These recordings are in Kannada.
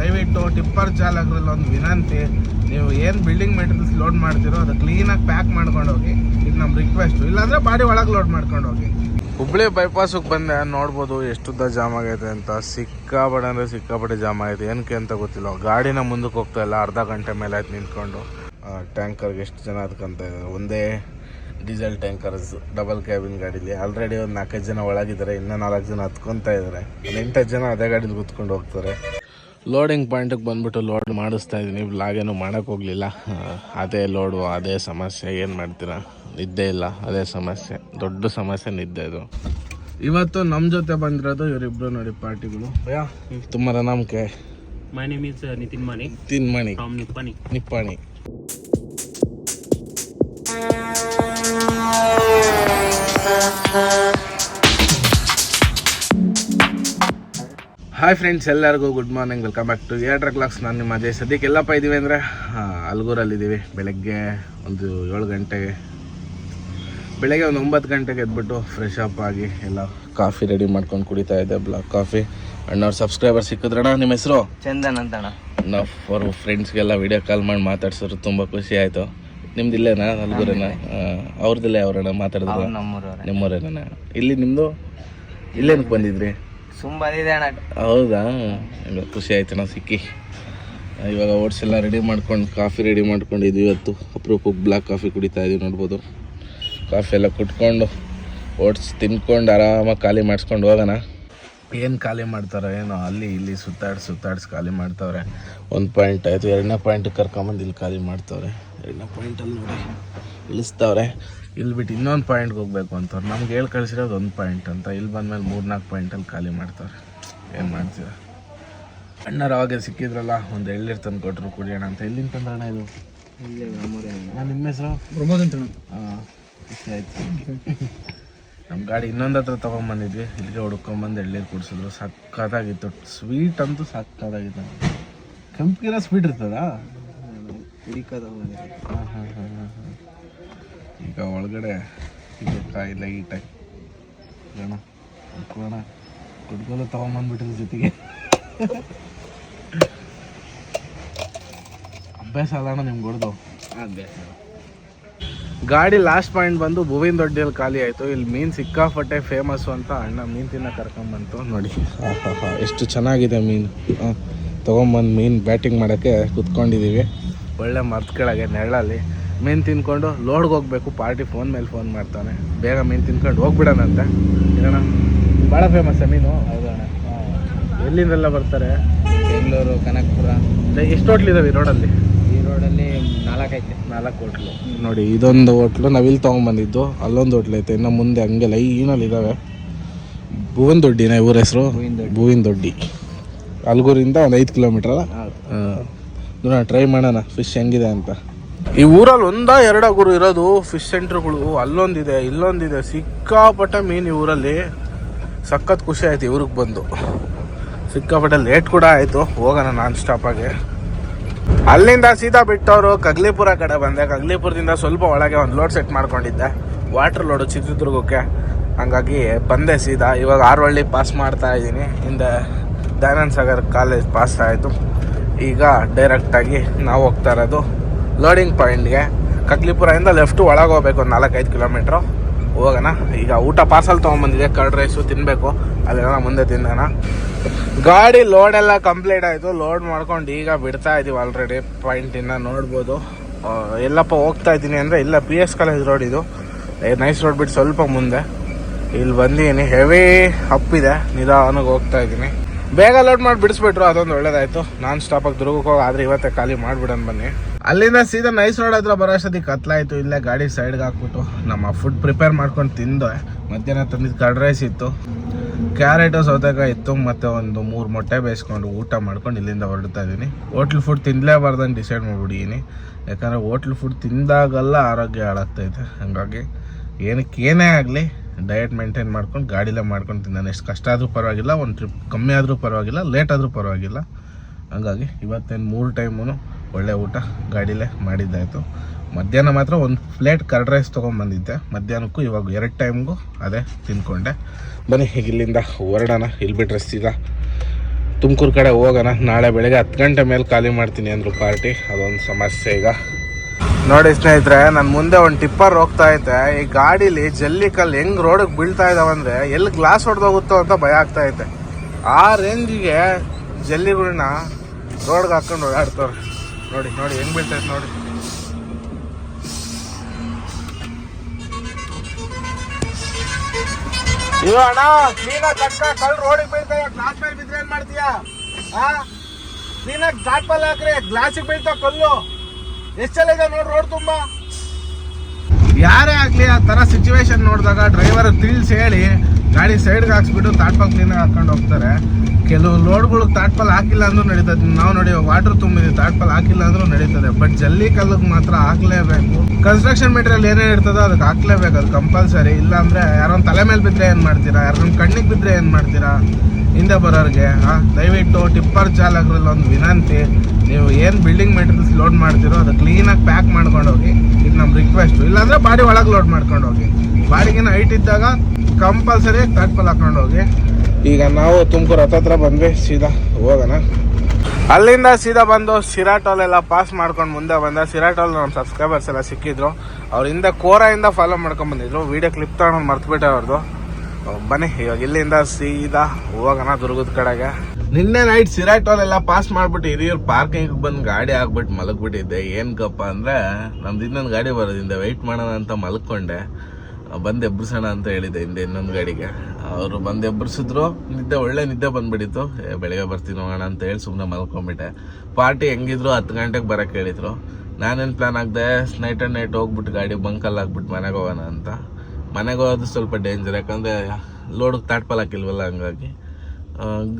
ದಯವಿಟ್ಟು ಟಿಪ್ಪರ್ ಚಾಲಕರಲ್ಲಿ ಒಂದು ವಿನಂತಿ, ನೀವು ಏನು ಬಿಲ್ಡಿಂಗ್ ಮೆಟೀರಿಯಲ್ಸ್ ಲೋಡ್ ಮಾಡ್ತೀರೋ ಅದು ಕ್ಲೀನಾಗಿ ಪ್ಯಾಕ್ ಮಾಡ್ಕೊಂಡು ಹೋಗಿ, ಇದು ನಮ್ಮ ರಿಕ್ವೆಸ್ಟು ಇಲ್ಲಾಂದರೆ ಬಾಡಿ ಒಳಗೆ ಲೋಡ್ ಮಾಡ್ಕೊಂಡು ಹೋಗಿ. ಹುಬ್ಬಳ್ಳಿ ಬೈಪಾಸಿಗೆ ಬಂದೆ, ನೋಡ್ಬೋದು ಎಷ್ಟುದ್ದ ಜಾಮ್ ಆಗೈತೆ ಅಂತ. ಸಿಕ್ಕಾಪಟ್ಟೆ ಅಂದರೆ ಸಿಕ್ಕಾಪಟ್ಟೆ ಜಾಮ್ ಆಗೈತೆ. ಏನಕ್ಕೆ ಅಂತ ಗೊತ್ತಿಲ್ಲ. ಗಾಡಿನ ಮುಂದಕ್ಕೆ ಹೋಗ್ತಾ ಇಲ್ಲ. ಅರ್ಧ ಗಂಟೆ ಮೇಲೆ ಆಯ್ತು ನಿಂತ್ಕೊಂಡು. ಟ್ಯಾಂಕರ್ಗೆ ಎಷ್ಟು ಜನ ಅದಕ್ಕಂತ ಒಂದೇ ಡೀಸೆಲ್ ಟ್ಯಾಂಕರ್ಸ್ ಡಬಲ್ ಕ್ಯಾಬಿನ್ ಗಾಡೀಲಿ. ಆಲ್ರೆಡಿ ಒಂದು ನಾಲ್ಕೈದು ಜನ ಒಳಗಿದ್ದಾರೆ. ಇನ್ನೂ ನಾಲ್ಕು ಜನ ಹತ್ಕೊತಾ ಇದ್ದಾರೆ. ಒಂದು ಜನ ಅದೇ ಗಾಡೀಲಿ ಕುತ್ಕೊಂಡು ಹೋಗ್ತಾರೆ. ಲೋಡಿಂಗ್ ಪಾಯಿಂಟಿಗೆ ಬಂದ್ಬಿಟ್ಟು ಲೋಡ್ ಮಾಡಿಸ್ತಾ ಇದ್ದೀನಿ ಬ್ಲಾಗೇನು ಮಾಡೋಕೆ ಹೋಗಲಿಲ್ಲ. ಅದೇ ಲೋಡು ಅದೇ ಸಮಸ್ಯೆ. ಏನು ಮಾಡ್ತೀರಾ? ನಿದ್ದೆ ಇಲ್ಲ. ಅದೇ ಸಮಸ್ಯೆ. ದೊಡ್ಡ ಸಮಸ್ಯೆ ನಿದ್ದೆ ಇದು. ಇವತ್ತು ನಮ್ಮ ಜೊತೆ ಬಂದಿರೋದು ಇವರಿಬ್ರು ನೋಡಿ ಪಾರ್ಟಿಗಳು. ಅಯ್ಯ ತುಂಬ ನಂಬಿಕೆ My name Nitin Mani Nippani Mani ತಿನ್ಮಣಿ from Nippani. Nippani. Hi friends ಎಲ್ಲರಿಗೂ good morning welcome back to eight o'clocks ನಾನು ನಿಮ್ಮ ಅಜಯ್. ಸದ್ಯಕ್ಕೆ ಎಲ್ಲಪ್ಪ ಇದ್ದೀವಿ ಅಂದರೆ ಅಲ್ಗೂರಲ್ಲಿದ್ದೀವಿ ಬೆಳಗ್ಗೆ ಒಂದು ಏಳು ಗಂಟೆಗೆ. ಬೆಳಗ್ಗೆ ಒಂದು ಒಂಬತ್ತು ಗಂಟೆಗೆ ಎದ್ಬಿಟ್ಟು ಫ್ರೆಶ್ ಅಪ್ ಆಗಿ ಎಲ್ಲ ಕಾಫಿ ರೆಡಿ ಮಾಡ್ಕೊಂಡು ಕುಡಿತಾ ಇದ್ದೆ. ಬ್ಲಾಕ್ ಕಾಫಿ ಅಣ್ಣವ್ರ ಸಬ್ಸ್ಕ್ರೈಬರ್ ಸಿಕ್ಕಿದ್ರಣ್ಣ ನಿಮ್ಮ ಹೆಸರು? ಚಂದನ್ ಅಂತಣ್ಣ. ನಾವು ಫಾರ್ ಫ್ರೆಂಡ್ಸ್ಗೆಲ್ಲ ವೀಡಿಯೋ ಕಾಲ್ ಮಾಡಿ ಮಾತಾಡ್ಸೋರು ತುಂಬ ಖುಷಿ ಆಯಿತು. ನಿಮ್ದು ಇಲ್ಲೇನಾ ಅಲ್ಗೂರೇನ? ಅವ್ರದ್ದಿಲ್ಲ ಅವ್ರಣ್ಣ ಮಾತಾಡಿದ್ರು ನಮ್ಮೂರೇನ ನಿಮ್ಮೂರೇನ ಇಲ್ಲಿ ನಿಮ್ಮದು ಇಲ್ಲೇನಕ್ಕೆ ಬಂದಿದ್ರಿ? ಹೌದಾ? ಖುಷಿ ಆಯ್ತು ನಾವು ಸಿಕ್ಕಿ. ಇವಾಗ ಓಟ್ಸ್ ಎಲ್ಲ ರೆಡಿ ಮಾಡ್ಕೊಂಡು ಕಾಫಿ ರೆಡಿ ಮಾಡ್ಕೊಂಡಿದ್ವಿ ಇವತ್ತು. ಅಪರೂಪಕ್ಕೆ ಬ್ಲ್ಯಾಕ್ ಕಾಫಿ ಕುಡಿತಾ ಇದೀವಿ ನೋಡ್ಬೋದು. ಕಾಫಿ ಎಲ್ಲ ಕುಟ್ಕೊಂಡು ಓಟ್ಸ್ ತಿನ್ಕೊಂಡು ಆರಾಮಾಗಿ ಖಾಲಿ ಮಾಡಿಸ್ಕೊಂಡು ಹೋಗೋಣ. ಏನು ಖಾಲಿ ಮಾಡ್ತಾರೆ ಏನೋ, ಅಲ್ಲಿ ಇಲ್ಲಿ ಸುತ್ತಾಡ್ಸಿ ಸುತ್ತಾಡ್ಸಿ ಖಾಲಿ ಮಾಡ್ತಾವ್ರೆ. ಒಂದು ಪಾಯಿಂಟ್ ಆಯಿತು. ಎರಡನೇ ಪಾಯಿಂಟ್ ಕರ್ಕೊಂಬಂದು ಇಲ್ಲಿ ಖಾಲಿ ಮಾಡ್ತಾವ್ರೆ. ಎರಡನೇ ಪಾಯಿಂಟಲ್ಲಿ ನೋಡಿ, ಇಳಿಸ್ತಾವ್ರೆ. ಇಲ್ಲಿ ಬಿಟ್ಟು ಇನ್ನೊಂದು ಪಾಯಿಂಟ್ಗೆ ಹೋಗ್ಬೇಕು ಅಂತವ್ರು. ನಮ್ಗೆ ಹೇಳಿ ಕಳಿಸಿರೋದು ಒಂದು ಪಾಯಿಂಟ್ ಅಂತ. ಇಲ್ಲಿ ಬಂದಮೇಲೆ ಮೂರು ನಾಲ್ಕು ಪಾಯಿಂಟಲ್ಲಿ ಖಾಲಿ ಮಾಡ್ತಾರೆ. ಏನು ಮಾಡ್ತೀರ? ಅಣ್ಣರು ಅವಾಗ ಸಿಕ್ಕಿದ್ರಲ್ಲ ಒಂದು ಎಳ್ನೀರು ತಂದು ಕೊಟ್ಟರು ಕುಡಿಯೋಣ ಅಂತ. ಎಲ್ಲಿಂದ ತಂದಣ್ಣ ಇದು? ನಾನು ನಿಮ್ಮ ಹೆಸರು? ಪ್ರಮೋದ್ ಅಂತ ಹಾಂ ಆಯ್ತು. ನಮ್ಮ ಗಾಡಿ ಇನ್ನೊಂದು ಹತ್ರ ತೊಗೊಂಬಂದಿದ್ವಿ. ಇಲ್ಲಿಗೆ ಹುಡ್ಕೊಂಬಂದು ಎಳ್ಳೀರು ಕುಡಿಸಿದ್ರು. ಸಕ್ಕತ್ತಾಗಿತ್ತು ಸ್ವೀಟ್ ಅಂತೂ ಸಕ್ಕತ್ತಾಗಿತ್ತು ಕೆಂಪಿರೋ ಸ್ವೀಟ್ ಇರ್ತದಾ? ಹಾಂ ಹಾಂ ಹಾಂ ಹಾಂ. ಈಗ ಒಳಗಡೆ ಇದು ಕಾಯಿ ಲೈಟಾಗಿ ಅಣ್ಣ ಕುಡ್ಕೋಣ ತೊಗೊಂಬಂದ್ಬಿಟ್ಟಿದ್ರು ಜೊತೆಗೆ. ಅಭ್ಯಾಸ ಅಲ್ಲಣ್ಣ ನಿಮ್ಗೆ ಹೊಡೆದು? ಗಾಡಿ ಲಾಸ್ಟ್ ಪಾಯಿಂಟ್ ಬಂದು ಭುವಿನ ದೊಡ್ಡಿಯಲ್ಲಿ ಖಾಲಿ ಆಯಿತು. ಇಲ್ಲಿ ಮೀನು ಸಿಕ್ಕಾಪಟ್ಟೆ ಫೇಮಸ್ಸು ಅಂತ ಅಣ್ಣ ಮೀನು ತಿನ್ನ ಕರ್ಕೊಂಬಂತು ನೋಡಿ. ಎಷ್ಟು ಚೆನ್ನಾಗಿದೆ ಮೀನು. ತೊಗೊಂಬಂದು ಮೀನು ಬ್ಯಾಟಿಂಗ್ ಮಾಡೋಕ್ಕೆ ಕುತ್ಕೊಂಡಿದ್ದೀವಿ ಒಳ್ಳೆ ಮರ್ತ್ ಕೆಳಗೆ ನೆರಳಲ್ಲಿ. ಮೀನು ತಿನ್ಕೊಂಡು ಲೋಡ್ಗೆ ಹೋಗ್ಬೇಕು. ಪಾರ್ಟಿ ಫೋನ್ ಮೇಲೆ ಫೋನ್ ಮಾಡ್ತಾನೆ. ಬೇಗ ಮೀನು ತಿನ್ಕೊಂಡು ಹೋಗ್ಬಿಡೋಣಂತೆ. ಏನಣ್ಣ? ಭಾಳ ಫೇಮಸ್ಸ ಮೀನು? ಹೌದಣ್ಣ. ಎಲ್ಲಿಂದೆಲ್ಲ ಬರ್ತಾರೆ? ಬೆಂಗಳೂರು ಕನಕಪುರ. ಎಷ್ಟು ಹೋಟ್ಲಿದಾವೆ ಈ ರೋಡಲ್ಲಿ ಈ ರೋಡಲ್ಲಿ ನಾಲ್ಕೈತೆ ನಾಲ್ಕು ಹೋಟ್ಲು ನೋಡಿ ಇದೊಂದು ಹೋಟ್ಲು ನಾವಿಲ್ಲಿ ತೊಗೊಂಬಂದಿದ್ದು. ಅಲ್ಲೊಂದು ಹೋಟ್ಲ್ ಐತೆ. ಇನ್ನು ಮುಂದೆ ಹಂಗೆ ಲೈನಲ್ಲಿ ಇದ್ದಾವೆ ಭುವನ್ ದೊಡ್ಡಿನ ಊರ ಹೆಸರು? ಭುವನ್ ದೊಡ್ಡಿ. ಅಲ್ಗೂರಿಂದ ಒಂದು ಐದು ಕಿಲೋಮೀಟ್ರ್ ಅಲ್ಲ? ನೋಡೋಣ ಟ್ರೈ ಮಾಡೋಣ. ಫಿಶ್ ಹೆಂಗಿದೆ ಅಂತ. ಈ ಊರಲ್ಲಿ ಒಂದ ಎರಡ ಗುರು ಇರೋದು ಫಿಶ್ ಸೆಂಟ್ರ್ಗಳು ಅಲ್ಲೊಂದಿದೆ, ಇಲ್ಲೊಂದಿದೆ. ಸಿಕ್ಕಾಪಟ್ಟೆ ಮೀನು ಈ ಊರಲ್ಲಿ. ಸಖತ್ ಖುಷಿ ಆಯ್ತು ಇವ್ರಿಗೆ ಬಂದು. ಸಿಕ್ಕಾಪಟ್ಟೆ ಲೇಟ್ ಕೂಡ ಆಯಿತು. ಹೋಗೋಣ ನಾನ್ ಸ್ಟಾಪಾಗಿ ಅಲ್ಲಿಂದ ಸೀದಾ ಬಿಟ್ಟವರು ಕಗ್ಲಿಪುರ ಕಡೆ ಬಂದೆ. ಕಗ್ಲಿಪುರದಿಂದ ಸ್ವಲ್ಪ ಒಳಗೆ ಒಂದು ಲೋಡ್ ಸೆಟ್ ಮಾಡ್ಕೊಂಡಿದ್ದೆ. ವಾಟರ್ ಲೋಡು ಚಿತ್ರದುರ್ಗಕ್ಕೆ. ಹಂಗಾಗಿ ಬಂದೆ ಸೀದಾ. ಇವಾಗ ಆರವಳ್ಳಿ ಪಾಸ್ ಮಾಡ್ತಾ ಇದ್ದೀನಿ. ಹಿಂದೆ ದಯಾನಂದ ಸಾಗರ್ ಕಾಲೇಜ್ ಪಾಸ್ ಆಯಿತು. ಈಗ ಡೈರೆಕ್ಟಾಗಿ ನಾವು ಹೋಗ್ತಾ ಇರೋದು ಲೋಡಿಂಗ್ ಪಾಯಿಂಟ್ಗೆ ಕಗ್ಲಿಪುರದಿಂದ ಲೆಫ್ಟು ಒಳಗೆ ಹೋಗ್ಬೇಕು ಒಂದು ನಾಲ್ಕೈದು ಕಿಲೋಮೀಟ್ರು ಹೋಗೋಣ. ಈಗ ಊಟ ಪಾರ್ಸಲ್ ತೊಗೊಂಬಂದಿದೆ ಕರ್ಡ್ ರೈಸು ತಿನ್ನಬೇಕು ಅಲ್ಲೆಲ್ಲ ಮುಂದೆ ತಿನ್ನೋಣ ಗಾಡಿ ಲೋಡ್ ಎಲ್ಲ ಕಂಪ್ಲೀಟ್ ಆಯಿತು. ಲೋಡ್ ಮಾಡ್ಕೊಂಡು ಈಗ ಬಿಡ್ತಾ ಇದ್ದೀವಿ ಆಲ್ರೆಡಿ ಪಾಯಿಂಟಿಂದ ನೋಡ್ಬೋದು. ಎಲ್ಲಪ್ಪ ಹೋಗ್ತಾ ಇದ್ದೀನಿ ಅಂದರೆ ಇಲ್ಲ ಪಿ ಎಸ್ ಕಾಲೇಜ್ ರೋಡ್ ಇದು. ನೈಸ್ ರೋಡ್ ಬಿಟ್ಟು ಸ್ವಲ್ಪ ಮುಂದೆ. ಇಲ್ಲಿ ಬಂದಿದ್ದೀನಿ. ಹೆವಿ ಅಪ್ಪಿದೆ ನಿಧಾನಕ್ಕೆ ಹೋಗ್ತಾ ಇದ್ದೀನಿ. ಬೇಗ ಲೋಡ್ ಮಾಡಿ ಬಿಡಿಸ್ಬಿಟ್ರು, ಅದೊಂದು ಒಳ್ಳೇದಾಯಿತು. ನಾನ್ ಸ್ಟಾಪಾಗಿ ದುರ್ಗಕ್ಕೆ ಹೋಗಿ, ಆದರೆ ಇವತ್ತೇ ಖಾಲಿ ಮಾಡಿಬಿಡೋಣ ಬನ್ನಿ. ಅಲ್ಲಿಂದ ಸೀದಾ ನೈಸ್ ರೋಡ್ ಹತ್ರ ಬರೋ ಅಷ್ಟೊತ್ತಿಗೆ ಕತ್ಲಾಯ್ತು. ಇಲ್ಲೇ ಗಾಡಿ ಸೈಡ್ಗೆ ಹಾಕ್ಬಿಟ್ಟು ನಮ್ಮ ಫುಡ್ ಪ್ರಿಪೇರ್ ಮಾಡ್ಕೊಂಡು ತಿಂದೆ. ಮಧ್ಯಾಹ್ನ ತಂದಿದ್ದು ಕರ್ಡ್ ರೈಸ್ ಇತ್ತು. ಕ್ಯಾರೆಟು ಸೌತೆಕಾಯಿ ಇತ್ತು. ಮತ್ತೆ ಒಂದು ಮೂರು ಮೊಟ್ಟೆ ಬೇಯಿಸ್ಕೊಂಡು ಊಟ ಮಾಡ್ಕೊಂಡು ಇಲ್ಲಿಂದ ಹೊರಡ್ತಾ ಇದ್ದೀನಿ. ಹೋಟ್ಲ್ ಫುಡ್ ತಿನ್ನಲೇಬಾರ್ದಂಗೆ ಡಿಸೈಡ್ ಮಾಡ್ಬಿಟ್ಟಿದ್ದೀನಿ. ಯಾಕಂದರೆ ಹೋಟ್ಲ್ ಫುಡ್ ತಿಂದಾಗೆಲ್ಲ ಆರೋಗ್ಯ ಹಾಳಾಗ್ತೈತೆ ಹಾಗಾಗಿ ಏನಕ್ಕೆ ಏನೇ ಆಗಲಿ ಡಯಟ್ ಮೇಂಟೈನ್ ಮಾಡ್ಕೊಂಡು ಗಾಡಿಲೇ ಮಾಡ್ಕೊಂಡು ತಿನ್ನೋಣ ಎಷ್ಟು ಕಷ್ಟ ಆದರೂ ಪರವಾಗಿಲ್ಲ, ಒಂದು ಟ್ರಿಪ್ ಕಮ್ಮಿ ಆದರೂ ಪರವಾಗಿಲ್ಲ ಲೇಟ್ ಆದರೂ ಪರವಾಗಿಲ್ಲ. ಹಂಗಾಗಿ ಇವತ್ತೇನು ಮೂರು ಟೈಮು ಒಳ್ಳೆ ಊಟ ಗಾಡಿಲೇ ಮಾಡಿದ್ದಾಯಿತು. ಮಧ್ಯಾಹ್ನ ಮಾತ್ರ ಒಂದು ಪ್ಲೇಟ್ ಕರ್ಡ್ ರೈಸ್ ತೊಗೊಂಬಂದಿದ್ದೆ. ಮಧ್ಯಾಹ್ನಕ್ಕೂ ಇವಾಗ ಎರಡು ಟೈಮ್ಗೂ ಅದೇ ತಿನ್ಕೊಂಡೆ. ಬನ್ನಿ ಇಲ್ಲಿಂದ ಹೊರಡೋಣ. ಇಲ್ಲಿ ಬಿಟ್ಟರೆ ಸೀದಾ ತುಮಕೂರು ಕಡೆ ಹೋಗೋಣ. ನಾಳೆ ಬೆಳಗ್ಗೆ ಹತ್ತು ಗಂಟೆ ಮೇಲೆ ಖಾಲಿ ಮಾಡ್ತೀನಿ ಅಂದರು ಪಾರ್ಟಿ. ಅದೊಂದು ಸಮಸ್ಯೆ ಈಗ. ನೋಡಿ ಸ್ನೇಹಿತರೆ ನನ್ನ ಮುಂದೆ ಒಂದು ಟಿಪ್ಪರ್ ಹೋಗ್ತಾ ಐತೆ. ಈ ಗಾಡೀಲಿ ಜಲ್ಲಿ ಕಲ್ಲು ಹೆಂಗೆ ರೋಡಿಗೆ ಬೀಳ್ತಾ ಇದಾವಂದ್ರೆ ಎಲ್ಲಿ ಗ್ಲಾಸ್ ಹೊಡೆದೋಗುತ್ತೋ ಅಂತ ಭಯ ಆಗ್ತಾ ಐತೆ. ಆ ರೇಂಜಿಗೆ ಜಲ್ಲಿಗಳನ್ನ ರೋಡ್ಗೆ ಹಾಕೊಂಡು ಓಡಾಡ್ತವ್ರೆ ನೋಡಿ ನೋಡಿ, ಹೆಂಗೆ ಬೀಳ್ತೈತೆ ನೋಡಿ. ಇವ ಅಣ್ಣ ಕ್ಲೀನಾಗಿ ಕಟ್ಕ ಕಲ್ ರೋಡಿಗೆ ಬೀಳ್ತಾವ ಗ್ಲಾಸ್ ಮೇಲೆ ಬಿದ್ರೆ ಏನ್ ಮಾಡ್ತೀಯಾ? ಆ? ಕ್ಲೀನಾಗಿ ದಾಟ್ಪಲ್ ಹಾಕ್ರಿ ಗ್ಲಾಸಿಗೆ ಬೀಳ್ತಾವ ಕಲ್ಲು. ಎಷ್ಟೆಲ್ಲ ನೋಡಿ ರೋಡ್ ತುಂಬಾ. ಯಾರೇ ಆಗ್ಲಿ ಆ ತರ ಸಿಚುವೇಶನ್ ನೋಡಿದಾಗ ಡ್ರೈವರ್ ತಿಳಿಸಿ ಹೇಳಿ ಗಾಡಿ ಸೈಡ್ಗೆ ಹಾಕ್ಸ್ಬಿಟ್ಟು ತಾಟ್ಪಾಲ್ ಕ್ಲೀನ್ ಹಾಕೊಂಡು ಹೋಗ್ತಾರೆ. ಕೆಲವು ಲೋಡ್ಗಳು ತಾಟ್ಪಾಲ್ ಹಾಕಿಲ್ಲ ಅಂದ್ರೂ ನಡೀತದೆ ನಾವು ನೋಡಿ ವಾಟರ್ ತುಂಬಿದೆ ತಾಟ್ಪಾಲ್ ಹಾಕಿಲ್ಲ ಅಂದ್ರೂ ನಡೀತದೆ. ಬಟ್ ಜಲ್ಲಿ ಕಲ್ಲಿಗೆ ಮಾತ್ರ ಹಾಕ್ಲೇಬೇಕು. ಕನ್ಸ್ಟ್ರಕ್ಷನ್ ಮೆಟೀರಿಯಲ್ ಏನೇನು ಇರ್ತದೋ ಅದಕ್ಕೆ ಹಾಕ್ಲೇಬೇಕು. ಅದು ಕಂಪಲ್ಸರಿ ಇಲ್ಲ ಅಂದ್ರೆ ಯಾರೊಂದು ತಲೆ ಮೇಲೆ ಬಿದ್ದರೆ ಏನು ಮಾಡ್ತೀರಾ? ಯಾರೊಂದು ಕಣ್ಣಿಗೆ ಬಿದ್ದರೆ ಏನು ಮಾಡ್ತೀರಾ? ಹಿಂದೆ ಬರೋರಿಗೆ ದಯವಿಟ್ಟು ಟಿಪ್ಪರ್ ಚಾಲಕರಲ್ಲಿ ಒಂದು ವಿನಂತಿ. ನೀವು ಏನು ಬಿಲ್ಡಿಂಗ್ ಮೆಟೀರಿಯಲ್ಸ್ ಲೋಡ್ ಮಾಡ್ತೀರೋ ಅದು ಕ್ಲೀನಾಗಿ ಪ್ಯಾಕ್ ಮಾಡ್ಕೊಂಡು ಹೋಗಿ. ಇದು ನಮ್ಮ ರಿಕ್ವೆಸ್ಟು ಇಲ್ಲಾಂದರೆ ಬಾಡಿ ಒಳಗೆ ಲೋಡ್ ಮಾಡ್ಕೊಂಡು ಹೋಗಿ. ಬಾಡಿಗೆ ಹೈಟ್ ಇದ್ದಾಗ ಕಂಪಲ್ಸರಿ ತಾಟ್ಪಲ್ ಹಾಕೊಂಡು ಹೋಗಿ. ಈಗ ನಾವು ತುಮಕೂರು ಹತ್ರ ಬಂದ್ವಿ, ಸೀದಾ ಹೋಗೋಣ. ಅಲ್ಲಿಂದ ಸೀದಾ ಬಂದು ಸಿರಾಟೋಲ್ ಎಲ್ಲ ಪಾಸ್ ಮಾಡ್ಕೊಂಡು ಮುಂದೆ ಬಂದ. ಸಿರಾಟೋಲ್ ನಮ್ಮ ಸಬ್ಸ್ಕ್ರೈಬರ್ಸ್ ಎಲ್ಲ ಸಿಕ್ಕಿದ್ರು. ಅವರಿಂದ ಕೋರಾಯಿಂದ ಫಾಲೋ ಮಾಡ್ಕೊಂಡು ಬಂದಿದ್ರು. ವಿಡಿಯೋ ಕ್ಲಿಪ್ ತಗೊಂಡು ಮರ್ತ್ಬಿಟ್ಟೆ ಅವ್ರದ್ದು ಬನ್ನಿ, ಇವಾಗ ಇಲ್ಲಿಂದ ಸೀದಾ ಹೋಗೋಣ ದುರ್ಗದ ಕಡೆಗೆ. ನಿನ್ನೆ ನೈಟ್ ಸಿರಾಟೋಲ್ ಎಲ್ಲ ಪಾಸ್ ಮಾಡ್ಬಿಟ್ಟು ಹಿರಿಯರು ಪಾರ್ಕಿಂಗ್ ಬಂದು ಗಾಡಿ ಹಾಕ್ಬಿಟ್ಟು ಮಲಗ್ಬಿಟ್ಟಿದ್ದೆ. ಏನ್ಕಪ್ಪ ಅಂದ್ರೆ, ನಮ್ದು ಇನ್ನೊಂದು ಗಾಡಿ ಬರೋದಿಂದ ವೆಯ್ಟ್ ಮಾಡೋಣ ಅಂತ ಮಲ್ಕೊಂಡೆ. ಬಂದು ಎಬ್ಬರಿಸೋಣ ಅಂತ ಹೇಳಿದೆ ಹಿಂದೆ ಇನ್ನೊಂದು ಗಾಡಿಗೆ. ಅವರು ಬಂದು ಎಬ್ಬರಿಸಿದ್ರು ನಿದ್ದೆ, ಒಳ್ಳೆ ನಿದ್ದೆ ಬಂದ್ಬಿಟ್ಟಿತ್ತು. ಬೆಳಗ್ಗೆ ಬರ್ತೀನಿ ಹೋಗೋಣ ಅಂತ ಹೇಳಿ ಸುಮ್ಮನೆ ಮಲ್ಕೊಂಬಿಟ್ಟೆ. ಪಾರ್ಟಿ ಹೆಂಗಿದ್ರು ಹತ್ತು ಗಂಟೆಗೆ ಬರಕ್ಕೆ ಹೇಳಿದ್ರು. ನಾನೇನು ಪ್ಲ್ಯಾನ್ ಆಗಿದೆ ನೈಟ್ ಆ್ಯಂಡ್ ನೈಟ್ ಹೋಗ್ಬಿಟ್ಟು ಗಾಡಿ ಬಂಕಲ್ಲಿ ಹಾಕ್ಬಿಟ್ಟು ಮನೆಗೆ ಹೋಗೋಣ ಅಂತ. ಮನೆಗೆ ಹೋಗೋದು ಸ್ವಲ್ಪ ಡೇಂಜರ್ ಯಾಕಂದರೆ ಲೋಡಿಗೆ ತಾಟ್ಪಲ್ ಹಾಕಿಲ್ವಲ್ಲ ಹಂಗಾಗಿ